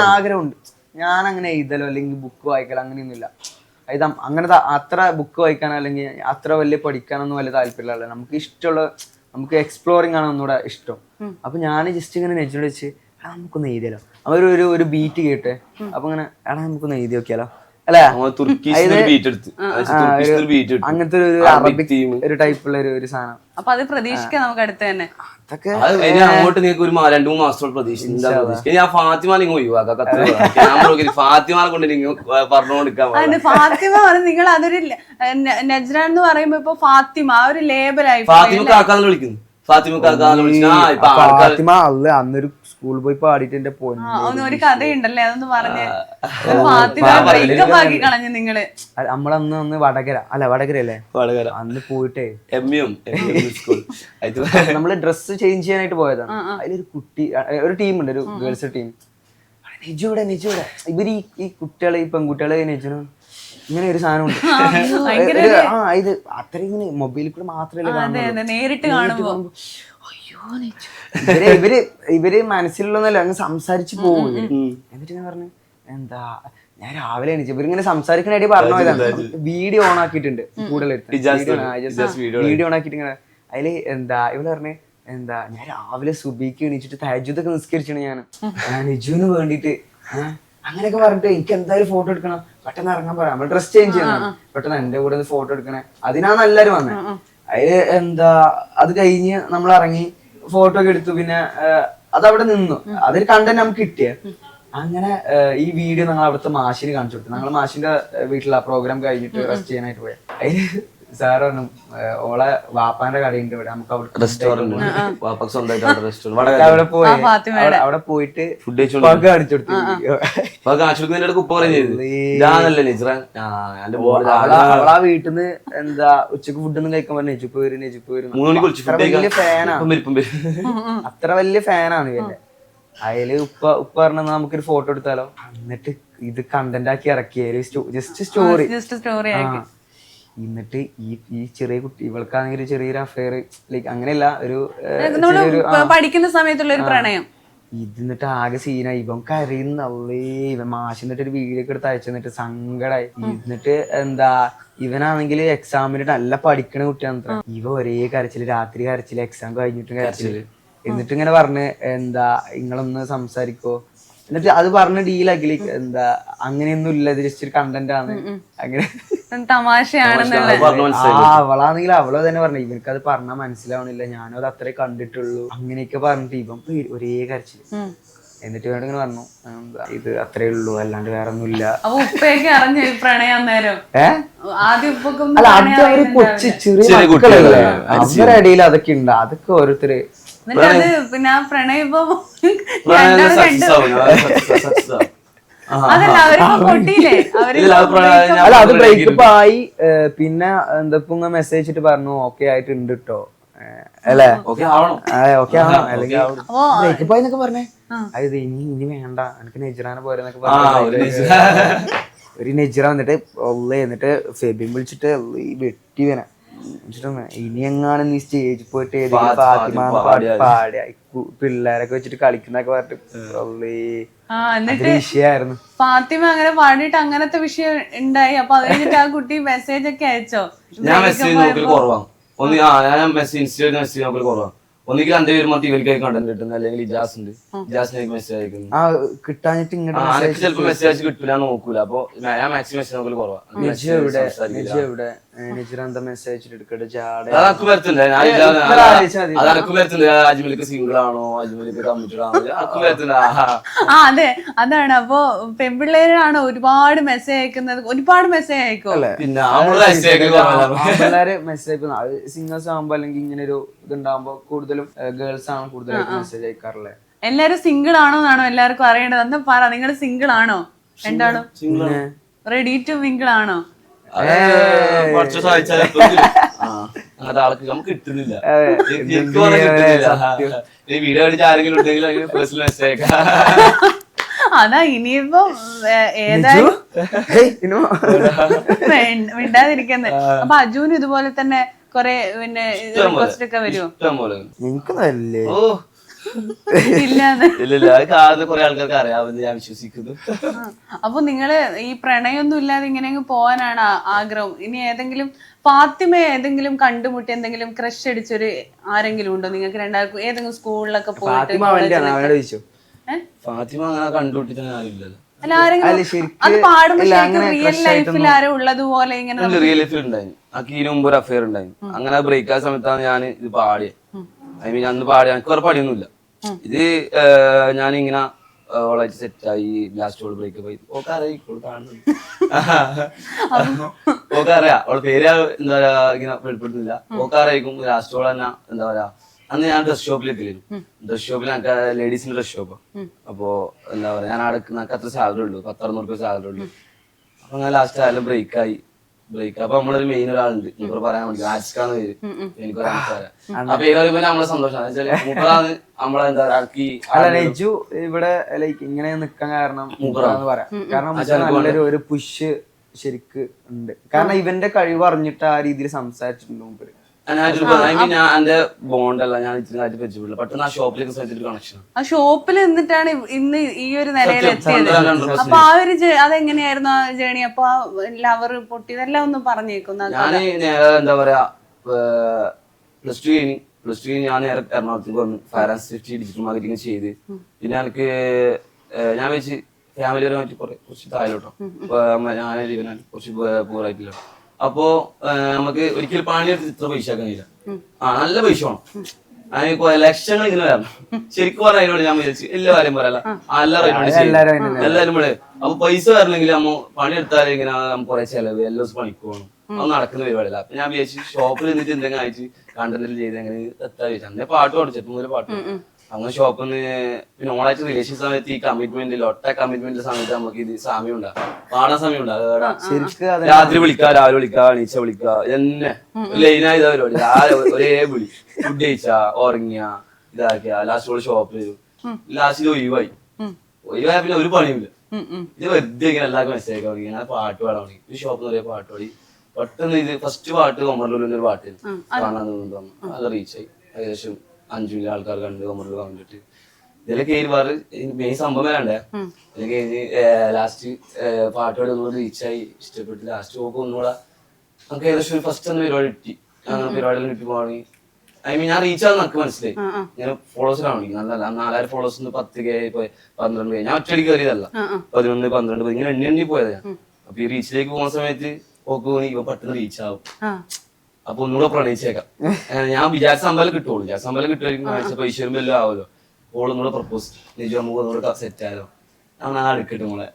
[SPEAKER 4] ആഗ്രഹമുണ്ട്. ഞാൻ അങ്ങനെ എഴുതലോ അല്ലെങ്കിൽ ബുക്ക് വായിക്കലോ അങ്ങനെയൊന്നുമില്ല. ഇത് അം- അങ്ങനത്തെ അത്ര ബുക്ക് വായിക്കാൻ അല്ലെങ്കിൽ അത്ര വലിയ പഠിക്കാനൊന്നും വലിയ താല്പര്യമില്ല. നമുക്ക് ഇഷ്ടമുള്ള നമുക്ക് എക്സ്പ്ലോറിങ് ആണ് ഒന്നുകൂടെ ഇഷ്ടം. അപ്പൊ ഞാൻ ജസ്റ്റ് ഇങ്ങനെ നെഞ്ചോട് വെച്ച് "എടാ, നമുക്കൊന്ന് എഴുതിയാലോ? അവർ ഒരു ഒരു ബീറ്റ് കേട്ടെ അപ്പൊ ഇങ്ങനെ എടാ നമുക്കൊന്ന് എഴുതി നോക്കിയാലോ? അല്ലേ?
[SPEAKER 3] നമ്മൾ തുർക്കീസിൽ ബീറ്റ് എടുത്ത്. തുർക്കീസിൽ ബീറ്റ് എടുത്തു.
[SPEAKER 4] അങ്ങനത്തെ ഒരു അറബിക്. ഒരു ടൈപ്പുള്ള ഒരു ഒരു സാധനം.
[SPEAKER 1] അപ്പൊ അത് പ്രതീക്ഷിക്കാം നമുക്ക് അടുത്ത് തന്നെ.
[SPEAKER 4] അതൊക്കെ
[SPEAKER 3] ഇനി അങ്ങോട്ട് നിങ്ങൾക്ക് ഒരു രണ്ടു മൂന്ന് ഞാൻ ഫാത്തിമ നിങ്ങൾ ഒഴിവാക്കാം. കത്ത് ഫാത്തിമാനെ കൊണ്ട് നിങ്ങൾ പറഞ്ഞു
[SPEAKER 1] ഫാത്തിമ നിങ്ങൾ അതൊരു ല- ന- നജ്രാൻ എന്ന് പറയുമ്പോ ഇപ്പൊ ഫാത്തിമ ആ ഒരു ലേബലായി
[SPEAKER 3] ഫാത്തിമ കാക്കാന്ന് വിളിക്കുന്നു. ഫാത്തിമ
[SPEAKER 4] അല്ല അന്നൊരു സ്കൂളിൽ പോയി പാടിയിട്ട് എന്റെ
[SPEAKER 1] ഒരു കഥയുണ്ടല്ലേ? അതൊന്ന് പറഞ്ഞു.
[SPEAKER 4] നമ്മളന്ന് അന്ന് വടകര അല്ല വടകര അല്ലേ
[SPEAKER 3] വടകര.
[SPEAKER 4] അന്ന് പോയിട്ടേ. നമ്മൾ ഡ്രസ് ചേഞ്ച് ചെയ്യാനായിട്ട് പോയതാണ്. അതിലൊരു കുട്ടി ഒരു ടീമുണ്ട് ഉണ്ട് ഒരു ഗേൾസ് ടീം നിജൂടെ നിജൂടെ ഇവർ ഈ- ഈ കുട്ടികളെ ഈ പെൺകുട്ടികളെ നിജുനും ഇങ്ങനെ ഒരു സാധനമുണ്ട്. ആ ഇത് അത്ര ഇങ്ങനെ മൊബൈലിൽ കൂടെ മാത്രമല്ലേ
[SPEAKER 1] നേരിട്ട്
[SPEAKER 4] കാണുമ്പോൾ. ഇവർ ഇവർ ഇവർ മനസ്സിലുള്ളതല്ല അങ്ങ് സംസാരിച്ചു പോകും ഇവർ. എന്നിട്ട് ഞാൻ പറഞ്ഞു എന്താ ഞാൻ രാവിലെ എണീച്ചു ഇവരിങ്ങനെ സംസാരിക്കണായിട്ട് പറഞ്ഞു പോയതാണ് വീഡിയോ ഓൺ ആക്കിയിട്ടുണ്ട്
[SPEAKER 3] ഇജാസ്
[SPEAKER 4] വീഡിയോ ഓൺ ആക്കിയിട്ട് ഇങ്ങനെ അതിൽ എന്താ ഇവൾ പറഞ്ഞു എന്താ ഞാൻ രാവിലെ സുബിക്ക് എണീച്ചിട്ട് തഹജുദൊക്കെ നിസ്കരിച്ചാണ് ഞാൻ നിജുവിന് വേണ്ടിട്ട് അങ്ങനെയൊക്കെ പറഞ്ഞിട്ട് എനിക്ക് എന്തായാലും ഫോട്ടോ എടുക്കണം. പെട്ടെന്ന് ഇറങ്ങാൻ പറയാം നമ്മൾ ഡ്രസ് ചേഞ്ച് ചെയ്യണം. പെട്ടെന്ന് എന്റെ കൂടെ ഫോട്ടോ എടുക്കണേ. അതിനാണ് എല്ലാരും വന്നത് അതിൽ എന്താ അത് കഴിഞ്ഞ് നമ്മൾ ഇറങ്ങി ഫോട്ടോ ഒക്കെ എടുത്തു. പിന്നെ അത് അവിടെ നിന്നു. അതൊരു കണ്ടന്റ് നമുക്ക് കിട്ടിയ. അങ്ങനെ ഈ വീഡിയോ ഞങ്ങൾ അവിടുത്തെ മാഷിന് കാണിച്ചു കൊടുത്തു. ഞങ്ങൾ മാഷിന്റെ വീട്ടിൽ ആ പ്രോഗ്രാം കഴിഞ്ഞിട്ട് റെസ്റ്റ് ചെയ്യാനായിട്ട് പോയത് അതിൽ സാറ് പറഞ്ഞു ഏഹ്, ഓളെ വാപ്പാന്റെ കടയുണ്ട് ഇവിടെ. നമുക്ക് അവിടെ
[SPEAKER 3] റെസ്റ്റോറന്റ് വാപ്പക്ക് സ്വന്തമായിട്ട് റെസ്റ്റോറന്റ് വടകര
[SPEAKER 4] അവിടെ പോയി.
[SPEAKER 1] ആ, ഫാത്തിമയുടെ.
[SPEAKER 4] അവിടെ- അവിടെ പോയിട്ട്
[SPEAKER 3] ഫുഡ് കഴിച്ചോണ്ട്
[SPEAKER 4] പക കാണിച്ചു കൊടുത്തു വീഡിയോ.
[SPEAKER 3] അപ്പൊ കാശുക്കുന്നതിന്റെ ഇടയ്ക്ക് ഉപ്പ പറയും ചെയ്തു. ഇതാണല്ലേ നിജ്ര ആ എന്റെ ബോർഡ്
[SPEAKER 4] അവളാ അവളാ വീട്ടിൽ നിന്ന് എന്താ ഉച്ചയ്ക്ക് ഫുഡൊന്നും കഴിക്കാൻ പറഞ്ഞു. നെജുപ്പ് വരും നെജുപ്പ് വരും. അത്ര വലിയ അത്ര ഫാനാണ് ഇവന്റെ. അതിൽ ഉപ്പ ഉപ്പ പറഞ്ഞ നമുക്കൊരു ഫോട്ടോ എടുത്താലോ? എന്നിട്ട് ഇത് കണ്ടന്റ് ആക്കി ഇറക്കിയ. ജസ്റ്റ് സ്റ്റോറി
[SPEAKER 1] ജസ്റ്റ് സ്റ്റോറി ആക്കി.
[SPEAKER 4] എന്നിട്ട് ഈ ഈ ചെറിയ കുട്ടി ഇവൾക്കാണെങ്കിൽ ചെറിയൊരു അഫയർ ലൈക്ക് അങ്ങനെയല്ല ഒരു
[SPEAKER 1] പഠിക്കുന്ന സമയത്തുള്ള ഒരു പ്രണയം.
[SPEAKER 4] ഇതിന്നിട്ട് ആകെ സീനായി. ഇവൻ കരയുന്നല്ലേ ഇവൻ മാഷിന്നിട്ട് ഒരു വീഡിയോ ഒക്കെ എടുത്ത് അയച്ചു എന്നിട്ട് സങ്കടായി. എന്നിട്ട് എന്താ ഇവനാണെങ്കിൽ എക്സാമിന് നല്ല പഠിക്കണ കുട്ടിയാണ് ഇവ ഒരേ കരച്ചിൽ രാത്രി കരച്ചിൽ എക്സാം കഴിഞ്ഞിട്ടും കരച്ചിൽ. എന്നിട്ട് ഇങ്ങനെ പറഞ്ഞ് എന്താ നിങ്ങളൊന്ന് സംസാരിക്കോ. എന്നിട്ട് അത് പറഞ്ഞ ഡീലാക്കി എന്താ അങ്ങനെയൊന്നും ഇല്ല ഇത് ജസ്റ്റ് ഒരു കണ്ടന്റ് ആണ്. അങ്ങനെ. അവളാണെങ്കിൽ അവളോ തന്നെ പറഞ്ഞു ഇവർക്ക് അത് പറഞ്ഞാൽ മനസ്സിലാവണില്ല ഞാനും അത് അത്രേ കണ്ടിട്ടുള്ളൂ. അങ്ങനെയൊക്കെ പറഞ്ഞിട്ട് ഇവൻ ഒരേ
[SPEAKER 1] കരച്ചിൽ
[SPEAKER 4] എന്നിട്ട് ഇവനോട് ഇങ്ങനെ പറഞ്ഞു ഇത് അത്രേ ഉള്ളൂ അല്ലാണ്ട് വേറെ ഒന്നുമില്ല അല്ല അത് അവർ കൊച്ചു ചെറിയ മക്കളല്ലേ? അവരുടെ ഇടയിൽ അതൊക്കെ ഉണ്ട് അതൊക്കെ ഓരോരുത്തര്
[SPEAKER 1] എന്നിട്ട് അത് പിന്നെ ആ
[SPEAKER 4] അല്ല അത് ബ്രേക്കപ്പ് ആയി പിന്നെ എന്താ മെസ്സേജ് ഇട്ട് പറഞ്ഞു ഓക്കെ ആയിട്ടുണ്ട് കേട്ടോ അല്ലേ?
[SPEAKER 3] ഓക്കെ ആവണം.
[SPEAKER 4] ഓക്കെ ആണോ അല്ലെങ്കിൽ
[SPEAKER 1] അപ്പൊ
[SPEAKER 4] ബ്രേക്കപ്പ് ആയി എന്നൊക്കെ പറഞ്ഞേ. അത് ഇനി ഇനി വേണ്ട എനിക്ക് നെജിറാനെ പോരെന്നൊക്കെ പറഞ്ഞു
[SPEAKER 3] ഒരു
[SPEAKER 4] നെജിറ. വന്നിട്ട് ഒള്ളേ എന്നിട്ട് ഫെബിൻ വിളിച്ചിട്ട് വെട്ടി വെട്ടിവന എന്നിട്ട് ഇനി എങ്ങാണ് നീ സ്റ്റേജിൽ പോയിട്ട് ഏതെങ്കിലും ഫാത്തിമ. പാടിയ പിള്ളേരൊക്കെ വെച്ചിട്ട് കളിക്കുന്നൊക്കെ പറഞ്ഞിട്ട് വിഷയായിരുന്നു.
[SPEAKER 1] ഫാത്തിമ അങ്ങനെ പാടിയിട്ട് അങ്ങനത്തെ വിഷയം ഉണ്ടായി. അപ്പൊ അത് കഴിഞ്ഞിട്ട് ആ കുട്ടി മെസ്സേജ് ഒക്കെ അയച്ചോ?
[SPEAKER 3] ഞാൻ മെസ്സേജ് നോക്കൽ കുറവാണ് ഒന്ന് ആ ഞാൻ മെസ്സേജ് ഇൻസ്റ്റയിൽ മെസ്സേജ് നോക്കൽ കുറവാണ് ഒന്നുകിൽ എന്റെ പേര് മതി ഇവർക്ക് കണ്ടന്റ് കിട്ടുന്നത്. അല്ലെങ്കിൽ ഇജാസ് ഉണ്ട്. മെസ്സേജ് അയക്കുന്നു
[SPEAKER 4] കിട്ടാഞ്ഞിട്ട് ഇങ്ങോട്ട്
[SPEAKER 3] മെസ്സേജ് അയച്ച് കിട്ടില്ല എന്ന് നോക്കൂല. അപ്പൊ ഞാൻ മാക്സിമം മെസ്സേജ് നോക്കൽ കുറവാണ്
[SPEAKER 4] എന്താ മെസ്സേജ്
[SPEAKER 3] ഞാൻ അജ്മലിക്ക് സിംഗിൾ ആണോ? അജ്മലിക്ക് കമ്മിറ്റഡ് ആണോ. അതൊക്കെ വരുത്തുണ്ട് ആ,
[SPEAKER 1] ആ അതെ. അതാണ്. അപ്പൊ പെൺപിള്ളേരാണ് ഒരുപാട് മെസ്സേജ് അയക്കുന്നത്. ഒരുപാട് മെസ്സേജ് അയക്കും.
[SPEAKER 3] പിന്നെ നമ്മൾ മെസ്സേജ്
[SPEAKER 4] പിള്ളേര് മെസ്സേജ് സിംഗേഴ്സ് ആകുമ്പോ അല്ലെങ്കിൽ ഇങ്ങനെ ഒരു ഇതുണ്ടാകുമ്പോ കൂടുതലും ഗേൾസ് ആണ് കൂടുതലായിട്ട് മെസ്സേജ് അയക്കാറുള്ളത്
[SPEAKER 1] എല്ലാരും സിംഗിൾ ആണോ എന്നാണോ എല്ലാവർക്കും അറിയേണ്ടത്. എന്താ പറ നിങ്ങൾ സിംഗിൾ ആണോ?
[SPEAKER 4] എന്താണോ?
[SPEAKER 1] റെഡി ടു മിങ്കിൾ ആണോ?
[SPEAKER 3] കുറച്ച് സഹായിച്ചാൽ ആൾക്ക് നമുക്ക് കിട്ടുന്നില്ല. എനിക്ക് പറഞ്ഞാൽ കിട്ടുന്നില്ല ഈ വീഡിയോ അടിച്ച് ആരെങ്കിലും ഉണ്ടെങ്കിൽ പേഴ്സണൽ മെസ്സേജ്
[SPEAKER 1] അതാ ഇനിയിപ്പോ ഏതായാലും മിണ്ടാതിരിക്കുന്നേ. അപ്പൊ അജുവിന് ഇതുപോലെ തന്നെ കൊറേ പിന്നെ റിക്വസ്റ്റ് ഒക്കെ വരുമോ?
[SPEAKER 4] എനിക്കൊന്നല്ലേ
[SPEAKER 3] ഓ
[SPEAKER 1] ഇല്ലാന്ന്
[SPEAKER 3] ഇല്ല ഇല്ല അത് കാണുന്ന കുറെ ആൾക്കാർക്ക് അറിയാമെന്ന് ഞാൻ വിശ്വസിക്കുന്നു.
[SPEAKER 1] അപ്പൊ നിങ്ങൾ ഈ പ്രണയൊന്നും ഇല്ലാതെ ഇങ്ങനെ അങ്ങ് പോവാനാണ് ആഗ്രഹം. ഇനി ഏതെങ്കിലും ഫാത്തിമ ഏതെങ്കിലും കണ്ടുമുട്ടി എന്തെങ്കിലും ക്രഷ് അടിച്ചൊരു ആരെങ്കിലും ഉണ്ടോ? നിങ്ങൾക്ക് രണ്ടാൾക്കും ഏതെങ്കിലും സ്കൂളിലൊക്കെ പോയിട്ട്
[SPEAKER 4] ഫാത്തിമ
[SPEAKER 3] അങ്ങനെ കണ്ടുപിടിച്ച ആരുമില്ലല്ലോ
[SPEAKER 1] അല്ല ആരെങ്കിലും
[SPEAKER 4] അല്ല, ശരിക്ക്
[SPEAKER 1] അത് പാടുമ്പോ
[SPEAKER 4] ഇല്ല,
[SPEAKER 1] ശരിക്കും
[SPEAKER 4] അങ്ങനെ
[SPEAKER 1] റിയൽ
[SPEAKER 4] crush
[SPEAKER 1] ലൈഫിൽ ആരോ ഉള്ളതുപോലെ ഇങ്ങനെ
[SPEAKER 3] റിയൽ ലൈഫിൽ മുമ്പ് ഒരു അഫയർ ഉണ്ടായി അങ്ങനെ ബ്രേക്ക് ആ സമയത്താണ് ഞാൻ ഇത് പാടിയത്. ഐ മീൻ അന്ന് പാടി എനിക്ക് വേറെ പണിയൊന്നുമില്ല. ഇത് ഞാൻ ഇങ്ങനെ ഓളായിട്ട് സെറ്റായി ലാസ്റ്റ് ഓൾ ബ്രേക്ക് പോയി. ഓക്കെ അറിയാം ഓക്കെ അറിയാം അവളെ പേര് എന്താ പറയാ ഇങ്ങനെ വെളിപ്പെടുന്നില്ല ഓക്കെ അറിയിക്കും ലാസ്റ്റ് ഓൾ തന്നെ എന്താ പറയാ അന്ന് ഞാൻ ഡ്രസ് ഷോപ്പിൽ എത്തിയിരുന്നു. ഡ്രസ് ഷോപ്പിൽ എനിക്ക് ലേഡീസിന്റെ ഡ്രസ് ഷോപ്പ് അപ്പോ എന്താ പറയാ ഞാൻ അവിടെ എനിക്ക് അത്ര സാലറി ഉള്ളൂ പത്തറുന്നൂറ് രൂപ സാലറി ഉള്ളൂ. അപ്പൊ ഞാൻ ലാസ്റ്റ് ആയാലും ബ്രേക്ക് ആയി ബ്രേക്ക് അപ്പൊ നമ്മളൊരു മെയിൻ ഒരാളുണ്ട്. മൂപ്പർ പറയാൻ വേണ്ടി. ആജിക്കാന്ന് പേര്. എനിക്ക് പറയാൻ ആ പേര് പറയുമ്പോ നമ്മളെ സന്തോഷമാണ് മൂപ്പറാണ് നമ്മളെ എന്താ പറയാ ആൾക്ക് ഈ
[SPEAKER 4] അല്ല രജു ഇവിടെ ലൈക്ക് ഇങ്ങനെ നിക്കാൻ കാരണം മൂപ്പറാന്ന് പറയാം. കാരണം നല്ലൊരു ഒരു പുഷ് ശരിക്ക് ഉണ്ട്. കാരണം ഇവന്റെ കഴിവ് അറിഞ്ഞിട്ട് ആ രീതിയിൽ സംസാരിച്ചിട്ടുണ്ട് മൂപ്പര്.
[SPEAKER 3] ആ
[SPEAKER 1] ഷോപ്പിൽ നിന്നിട്ടാണ് ഇന്ന് ഈ ഒരു നിലയിൽ എത്തിയത്. അപ്പൊ ആ ഒരു അതെങ്ങനെയായിരുന്നു ആ ജേണി അപ്പൊ ആ ലവർ പൊട്ടിയതെല്ലാം ഒന്ന് പറഞ്ഞേക്കുന്ന
[SPEAKER 3] ഞാൻ എന്താ പറയാ പ്ലസ് ടു കഴിഞ്ഞ് പ്ലസ് ടു ഞാൻ നേരെ എറണാകുളത്തേക്ക് വന്നു fire and safety digital marketing ചെയ്ത്. പിന്നെ എനിക്ക് ഞാൻ വെച്ച് ഫാമിലി പരമായിട്ട് കുറെ കുറച്ച് താഴോട്ടോ ഞാൻ കുറച്ച് പൂറായിട്ടില്ല അപ്പോ നമുക്ക് ഒരിക്കലും പണിയെടുത്ത് ഇത്ര പൈസ ആക്കാൻ കഴിയില്ല ആ നല്ല പൈസ വേണം. അതിന് ലക്ഷങ്ങൾ ഇങ്ങനെ വരണം ശരിക്കും പറഞ്ഞ അതിനോട് ഞാൻ വിചാരിച്ചു എല്ലാ കാര്യം പറയല എല്ലാവരും ഇവിടെ അപ്പൊ പൈസ വരണമെങ്കിൽ നമ്മ പണിയെടുത്താലേ ഇങ്ങനെ നമുക്ക് കുറെ ചെലവ് എല്ലാ ദിവസം പണിക്ക് പോകണം. അത് നടക്കുന്ന പരിപാടിയല്ല. അപ്പൊ ഞാൻ വിചാരിച്ചു ഷോപ്പിൽ നിന്നിട്ട് എന്തെങ്കിലും അയച്ച് കണ്ടന്റിൽ ചെയ്ത് എങ്ങനെ എത്താ വിചാരിച്ചു. അന്നേ പാട്ട് പഠിച്ചു ചെറുപ്പം മുതൽ പാട്ട് പാടും. അങ്ങനെ ഷോപ്പിൽ നിന്ന് പിന്നെ ഓണായിട്ട് റിലേഷൻ സമയത്ത് ഈ കമ്മിറ്റ്മെന്റ് ഒറ്റ കമ്മിറ്റ്മെന്റ് സമയത്ത് നമുക്ക് ഇത് സമയം ഉണ്ടാകും പാടാൻ സമയം ഉണ്ടാകും രാത്രി വിളിക്കാ രാവിലെ വിളിക്കാ എണീച്ച വിളിക്കാ എന്നെ ലൈനായി ഇതാ പരിപാടി. രാവിലെ ഒരേ വിളി. ഫുഡ് കഴിച്ചാ ഉറങ്ങിയ ഇതാക്കിയ ലാസ്റ്റ് ഷോപ്പ് ലാസ്റ്റ് ലാസ്റ്റിൽ ഒഴിവായി. ഒഴിവായ പിന്നെ ഒരു പണിയുമില്ല ഇത് വെറുതെ ഇങ്ങനെ എല്ലാവർക്കും മെസ്സേജ് തുടങ്ങി. ഞാൻ പാട്ട് പാടാൻ തുടങ്ങി. ഷോപ്പ് ഷോപ്പിൽ ഒരേ പാട്ട് പാടി. പെട്ടെന്ന് ഇത് ഫസ്റ്റ് പാട്ട് കൊമറിലൂരിന്റെ ഒരു പാട്ട് കാണാൻ തോന്നുന്നു. അത് റീച്ചായി ഏകദേശം അഞ്ചു മില്യൺ ആൾക്കാർ കണ്ട് കൊമറിലൂർ കണ്ടിട്ട് ഇതിലൊക്കെ വേറെ മെയിൻ സംഭവം വേണ്ടേ ഇതിലൊക്കെ ലാസ്റ്റ് പാട്ടോടെ ഒന്നുകൂടെ റീച്ചായി ഇഷ്ടപ്പെട്ട് ലാസ്റ്റ് പോകുമ്പോൾ ഒന്നുകൂടെ നമുക്ക് ഏകദേശം ഒരു ഫസ്റ്റ് ഒന്ന് പരിപാടി കിട്ടി. അങ്ങനെ പരിപാടികൾ കിട്ടി പോകണി ഐ മീൻ ഞാൻ റീച്ച് ആണെന്ന് എനിക്ക് മനസ്സിലായി. ഞാൻ ഫോളോവേഴ്സ് ആണെങ്കിൽ നല്ല നാലായിരം ഫോളോവേഴ്സ് പത്ത് കെ പന്ത്രണ്ട് കെ ഞാൻ ഒറ്റയടി കയറിയതല്ല പതിനൊന്ന് പന്ത്രണ്ട് ഇങ്ങനെ എണ്ണി എണ്ണി പോയതാ. ഞാൻ അപ്പൊ ഈ റീച്ചിലേക്ക് പോകുന്ന സമയത്ത് ഓക്ക് തോന്നി ഇവ പെട്ടെന്ന് റീച്ച് ആവും. അപ്പൊ ഒന്നുകൂടെ പ്രണയിച്ചേക്കാം. ഞാൻ വിചാരിച്ച അമ്പലം കിട്ടുള്ളൂ. വിചാരിച്ച അമ്പലം കിട്ടുമായിരിക്കും വരുമ്പോ എല്ലാം ആവുമല്ലോ. ഓൾ ഒന്നുകൂടെ പ്രപ്പോസ് നിജു നമുക്ക് ഒന്നുകൂടെ സെറ്റ് ആയാലോ അങ്ങനെ അടുക്കിട്ട് മോളെ.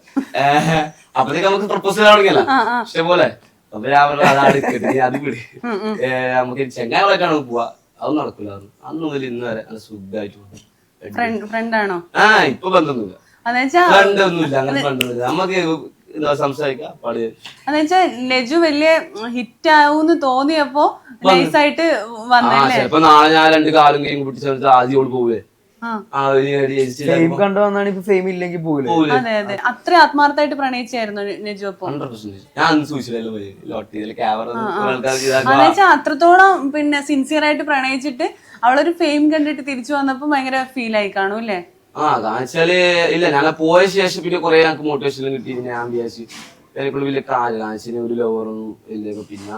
[SPEAKER 3] അപ്പത്തേക്ക് നമുക്ക് പ്രപ്പോസൽ തുടങ്ങിയല്ല. ഇഷ്ടംപോലെ. അപ്പൊ ഞാൻ പറഞ്ഞു അത് അടുക്കട്ടെ അത് പിടി നമുക്ക് ചെങ്ങായികളൊക്കെയാണ് പോവാ? അതൊന്നും നടക്കില്ല അന്ന് മുതൽ ഇന്ന് വരെ നല്ല സുഖമായിട്ട്
[SPEAKER 1] ഫ്രണ്ട് ഫ്രണ്ടാണോ
[SPEAKER 3] ആ ഇപ്പൊ ബന്ധമൊന്നുമില്ല.
[SPEAKER 1] ഫ്രണ്ട്
[SPEAKER 3] ഒന്നുമില്ല അങ്ങനെ ഫ്രണ്ട് നമുക്ക് സംസാരിക്കാം. പാട്.
[SPEAKER 1] അതെന്നുവെച്ചാ ലജു വലിയ ഹിറ്റ് ആവൂന്ന് തോന്നിയപ്പോ നൈസായിട്ട് വന്നല്ലേ?
[SPEAKER 3] ചിലപ്പോ നാളെ ഞാൻ രണ്ട് കാലും കൈയും പിടിച്ച ആദ്യം ഓട് പോവേ.
[SPEAKER 1] അത്ര ആത്മാർത്ഥമായിട്ട് പ്രണയിച്ചായിരുന്നു നെജു അപ്പൊ? അത്രത്തോളം പിന്നെ സിൻസിയർ ആയിട്ട് പ്രണയിച്ചിട്ട് അവളൊരു ഫെയിം കണ്ടിട്ട് തിരിച്ചു വന്നപ്പോ ഭയങ്കര ഫീൽ ആയി കാണും അല്ലേ
[SPEAKER 3] ആ കാണിച്ചാൽ ഇല്ല ഞാൻ പോയ ശേഷം പിന്നെ കുറെ ഞങ്ങൾക്ക് മോട്ടിവേഷൻ കിട്ടി. ഞാൻ വിചാരിച്ചു എനിക്കുള്ള വലിയ കാൽ കാണിച്ചു ഒരു ലോവറൊന്നും ഇല്ല പിന്നെ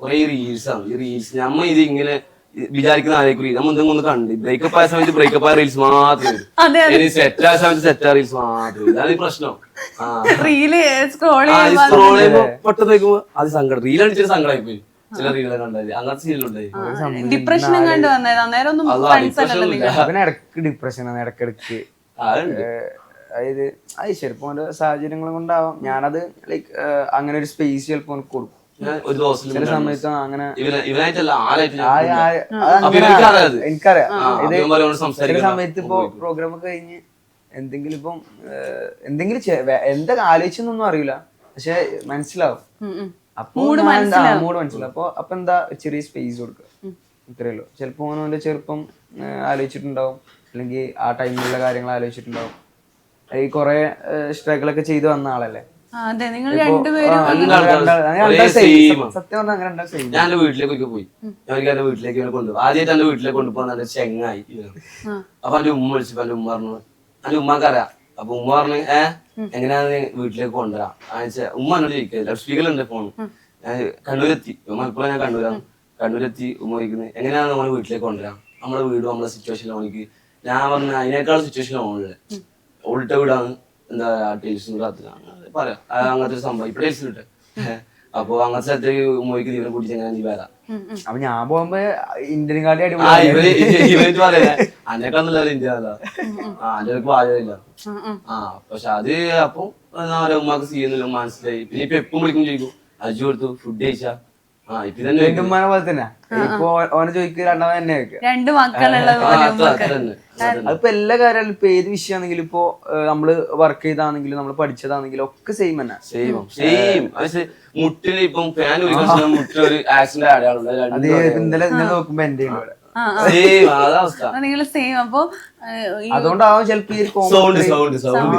[SPEAKER 3] കുറെ റീൽസ് ആണ്. ഈ റീൽസ് നമ്മ ഇത് ഇങ്ങനെ വിചാരിക്കുന്ന ആരെയും നമ്മ എന്തെങ്കിലും ഒന്ന് കണ്ട്. ബ്രേക്കപ്പ് ആയ സമയത്ത് ബ്രേക്കപ്പ് ആയ റീൽസ് മാത്രമേ
[SPEAKER 1] അതെ,
[SPEAKER 3] ഇനി സെറ്റ് ആയ സമയത്ത് സെറ്റ് ആയ റീൽസ് മാത്രമേ ഇതാണ് ഈ പ്രശ്നം.
[SPEAKER 1] സ്ക്രോൾ ചെയ്യുമ്പോ
[SPEAKER 3] പെട്ടെന്ന് അത് സങ്കടം. റീൽ അടിച്ചൊരു സങ്കടമായി പോയി ചില റീലുകൾ കണ്ടത് അങ്ങനത്തെ സീലുണ്ടായി
[SPEAKER 1] ഡിപ്രഷൻ കണ്ടു വന്നത് അന്നേരം ഒന്നും
[SPEAKER 3] അതാ,
[SPEAKER 1] ഫ്രണ്ട്സ്
[SPEAKER 3] depression
[SPEAKER 1] അല്ലല്ലോ
[SPEAKER 3] ഒന്നുമില്ല.
[SPEAKER 1] നിങ്ങൾ
[SPEAKER 4] അവന് ഇടയ്ക്ക് ഡിപ്രഷൻ ആണ് ഇടക്കിടക്ക്
[SPEAKER 3] അതുണ്ട്
[SPEAKER 4] അതായത് അത് ചിലപ്പോ ഓരോ സാഹചര്യങ്ങളും കൊണ്ടാവാം. ഞാനത് ലൈക്ക് അങ്ങനെ ഒരു സ്പേസ് ചിലപ്പോ കൊടുക്കും.
[SPEAKER 3] ഞാൻ ഒരു ദിവസം
[SPEAKER 4] ചില സമയത്ത് അങ്ങനെ
[SPEAKER 3] ഇവന ഇവനായിട്ടല്ല ആരായിട്ട്
[SPEAKER 4] ആ-
[SPEAKER 3] ഞാൻ
[SPEAKER 4] ആ- അത്
[SPEAKER 3] അപ്പൊ
[SPEAKER 4] അങ്ങനെ
[SPEAKER 3] ഇവനിക്കറിയാം അത്.
[SPEAKER 4] എനിക്കറിയാം.
[SPEAKER 3] ആ,
[SPEAKER 4] ഇത്
[SPEAKER 3] അപ്പൊ ഇവൻ പറയും, "അവനോട്
[SPEAKER 4] ചില
[SPEAKER 3] സംസാരിക്കണ്ട."
[SPEAKER 4] സമയത്ത് ഇപ്പോ പ്രോഗ്രാം ഒക്കെ കഴിഞ്ഞ് എന്തെങ്കിലും ഇപ്പം ഏഹ്, എന്തെങ്കിലും ചെ- വേ- എന്താ ആലോചിച്ചെന്നൊന്നും അറിയില്ല. പക്ഷെ മനസ്സിലാവും. അപ്പൊ മൂഡ് മനസ്സിലാവും. അപ്പൊ അപ്പൊ എന്താ ചെറിയ സ്പേസ് കൊടുക്കുക. ഇത്രയേ ഉള്ളൂ. ചിലപ്പോ ഓനോന്റെ ചെറുപ്പം ആലോചിച്ചിട്ടുണ്ടാവും. അല്ലെങ്കിൽ ആ ടൈമിലുള്ള കാര്യങ്ങൾ ആലോചിച്ചിട്ടുണ്ടാവും. ഈ കൊറേ സ്ട്രഗിൾ ഒക്കെ ചെയ്തു വന്ന ആളല്ലേ.
[SPEAKER 3] ഞാൻ വീട്ടിലേക്ക് പോയി. ഞാൻ വീട്ടിലേക്ക് കൊണ്ടുപോകും ആദ്യമായിട്ട് എന്റെ വീട്ടിലേക്ക് കൊണ്ടുപോകാൻ ചെങ്ങായി. അപ്പൊ എന്റെ ഉമ്മ വിളിച്ചപ്പോ എന്റെ ഉമ്മ പറഞ്ഞു എന്റെ ഉമ്മക്ക് അറിയാം. അപ്പൊ ഉമ്മ പറഞ്ഞു ഏ എങ്ങനെയാണ് വീട്ടിലേക്ക് കൊണ്ടുവരാം? ആഴ്ച ഉമ്മ എന്നോട് ചോദിക്കുക ലൗഡ് സ്പീക്കറിലുണ്ട് ഫോൺ. ഞാൻ കണ്ണൂരെത്തി. മലപ്പുറം ഞാൻ കണ്ണൂരാണ് കണ്ണൂരെത്തി ഉമ്മ ചോദിക്കുന്നത് എങ്ങനെയാണ് നമ്മൾ വീട്ടിലേക്ക് കൊണ്ടുവരാം? നമ്മളെ വീടും നമ്മളെ സിറ്റുവേഷൻ ഓണിക്ക് ഞാൻ പറഞ്ഞ അതിനേക്കാൾ സിറ്റുവേഷൻ ഉള്ളത് ഉൾട്ട വീടാണ് എന്താ ടേൽസും രാത്രി പറയാം. ആ, അങ്ങനത്തെ ഒരു സംഭവം. ഇപ്പൊ ടേസ്റ്റ് കിട്ടെ അപ്പൊ അങ്ങനത്തെ സ്ഥലത്ത് ഉമ്മയ്ക്ക് ഇവനെ കൂട്ടി എങ്ങനെ നീ വരാം
[SPEAKER 4] അപ്പൊ ഞാൻ പോകുമ്പോ ഇന്ത്യൻ
[SPEAKER 3] കാട്ടി അന്നേക്കാന്നല്ല ഇന്ത്യ അല്ല. ആ പാചകമില്ല പക്ഷെ അത് അപ്പൊ എന്താ പറയാ ഉമ്മാക്ക് സീനല്ലോ മനസ്സിലായി. പിന്നെ ഇപ്പൊ എപ്പം വിളിക്കും ചോദിക്കും അജു കൊടുത്തു ഫുഡ് കഴിച്ചാ. ആ ഇപ്പൊ തന്നെ
[SPEAKER 4] എന്റെ ഉമ്മാനെ പോലെ തന്നെ. ഇപ്പൊ ഓനെ ചോദിക്കുക രണ്ടാമത് തന്നെ
[SPEAKER 1] രണ്ട്
[SPEAKER 4] അതിപ്പോ എല്ലാ കാര്യങ്ങളും ഇപ്പൊ ഏത് വിഷയമാണെങ്കിലും ഇപ്പൊ നമ്മൾ വർക്ക് ചെയ്താണെങ്കിലും നമ്മൾ പഠിച്ചതാണെങ്കിലും ഒക്കെ സെയിം തന്നെ.
[SPEAKER 3] സെയിം സെയിം മുട്ടിന് ഇപ്പം ഫാൻ ഒരു മുട്ടിന് ഒരു ആക്സിഡന്റ് അടയാളം
[SPEAKER 4] അത് ഇന്നലെ നോക്കുമ്പോ എന്റെ ഇവിടെ. അതുകൊണ്ടാവും ചിലപ്പോ ഈ ഒരു
[SPEAKER 3] സൗണ്ട് സൗണ്ട് സൗണ്ട്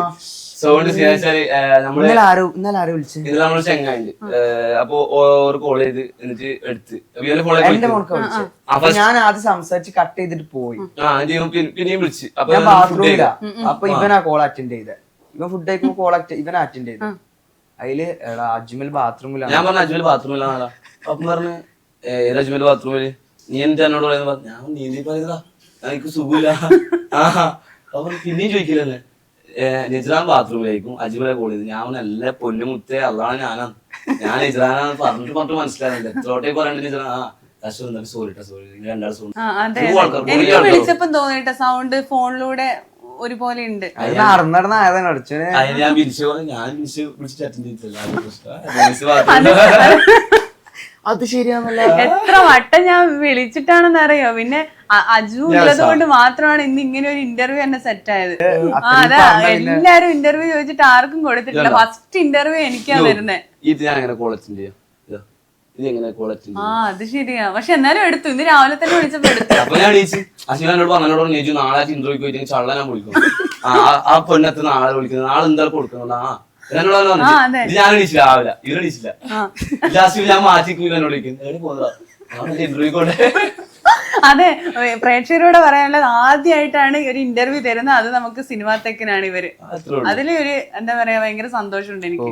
[SPEAKER 3] സൗണ്ട് ചെയ്യാച്ചാൽ നമ്മൾ
[SPEAKER 4] ഇന്നലെ ആരോ ഇന്നലെ ആരോ വിളിച്ചു
[SPEAKER 3] നമ്മൾ അപ്പൊ കോൾ ചെയ്ത് എന്നിട്ട് എടുത്ത്. അപ്പൊ ഇവനെ ഫോളോ
[SPEAKER 4] എന്റെ മോൾക്ക് വിളിച്ചു. ഞാൻ ആദ്യം സംസാരിച്ച് കട്ട് ചെയ്തിട്ട് പോയി.
[SPEAKER 3] പിന്നെയും വിളിച്ച്. അപ്പൊ
[SPEAKER 4] ഞാൻ
[SPEAKER 3] food
[SPEAKER 4] ബാത്റൂമിലാ അപ്പൊ ഇവനാ കോൾ അറ്റൻഡ് ചെയ്തത് ഇവൻ ഫുഡ് കഴിക്കുമ്പോ കോൾ ഇവൻ അറ്റൻഡ് ചെയ്തത് അതിൽ എടാ അജ്മൽ ബാത്റൂമിലാണ്
[SPEAKER 3] ഞാൻ പറഞ്ഞ അജ്മൽ ബാത്റൂമിലാണല്ലോ അപ്പം പറഞ്ഞു ഏത് അജ്മൽ ബാത്റൂമിൽ നീ എന്താ എന്നോട് പറയുന്നത്? ഞാൻ നീന്തി നീ നീ പറയുന്നതാ? എനിക്ക് സുഖമില്ല. ആഹാ അപ്പൊ പിന്നെയും ചോദിക്കില്ലല്ലേ? നിജ്റാൻ ബാത്റൂമിലേക്കും. അജിബലെ കോൾ ചെയ്ത് ഞാൻ പറഞ്ഞു, എല്ലാ പൊന്നു മുത്തേ അതാണ് ഞാനാണ് ഞാൻ നിജ്രാനാണ് പറഞ്ഞിട്ട് പറഞ്ഞിട്ട് മനസ്സിലായില്ല. എത്രോട്ടേ പറയണ്ട നിജ്രാൻ ആ
[SPEAKER 1] എനിക്ക് വിളിച്ചപ്പം തോന്നിട്ട സൗണ്ട് ഫോണിലൂടെ ഒരുപോലെ ഉണ്ട്
[SPEAKER 3] ഞാൻ വിളിച്ചു പറഞ്ഞു വിളിച്ചിട്ട് അറ്റൻഡ് ചെയ്തിട്ടില്ല അത്
[SPEAKER 4] ശരിയാണല്ല.
[SPEAKER 1] എത്ര വട്ടം ഞാൻ വിളിച്ചിട്ടാണെന്ന് അറിയോ പിന്നെ അജു ഉള്ളത് കൊണ്ട് മാത്രമാണ് ഇന്ന് ഇങ്ങനെ ഒരു ഇന്റർവ്യൂ എന്നെ സെറ്റ് ആയത്. ആ, അതാ എല്ലാരും ഇന്റർവ്യൂ ചോദിച്ചിട്ട് ആർക്കും കൊടുത്തിട്ടില്ല. ഫസ്റ്റ് ഇന്റർവ്യൂ എനിക്കാ വരുന്നേ.
[SPEAKER 3] ഇത് ഞാൻ എങ്ങനെ കോൾ അറ്റൻഡ് ചെയ്യാം. ഇത് എങ്ങനെ അറ്റൻഡ്
[SPEAKER 1] ആ അത് ശരിയാ. പക്ഷെ എന്നാലും എടുത്തു. ഇന്ന് രാവിലെ തന്നെ വിളിച്ചപ്പോ എടുത്തു.
[SPEAKER 3] അപ്പൊ ഞാൻ എണീച്ച് അശ്വിനോട് പറഞ്ഞോട് നീച്ചു നാളെ ഇന്റർവ്യൂ പോയിട്ട് ചള്ള ഞാൻ വിളിക്കും. ആ പെണ്ണത്ത് നാളെ വിളിക്കുന്നത്. നാളെ എന്തായാലും കൊടുക്കുന്നുണ്ട് ആ ഞാൻ എണീച്ചില്ല എണീച്ചില്ല. ലാസ്റ്റ് ഞാൻ മാറ്റി എന്നോട് ചോദിക്കും എവിടെ പോകുന്നതാ ഇന്റർവ്യൂ കൊണ്ട്
[SPEAKER 1] അതെ പ്രേക്ഷകരോട് പറയാനുള്ളത് ആദ്യമായിട്ടാണ് ഒരു ഇന്റർവ്യൂ തരുന്നത്. അത് നമുക്ക് സിനിമാ തെക്കിനാണ്
[SPEAKER 3] ഇവർ.
[SPEAKER 1] അതിലൊരു എന്താ പറയാ ഭയങ്കര സന്തോഷമുണ്ട് എനിക്ക്.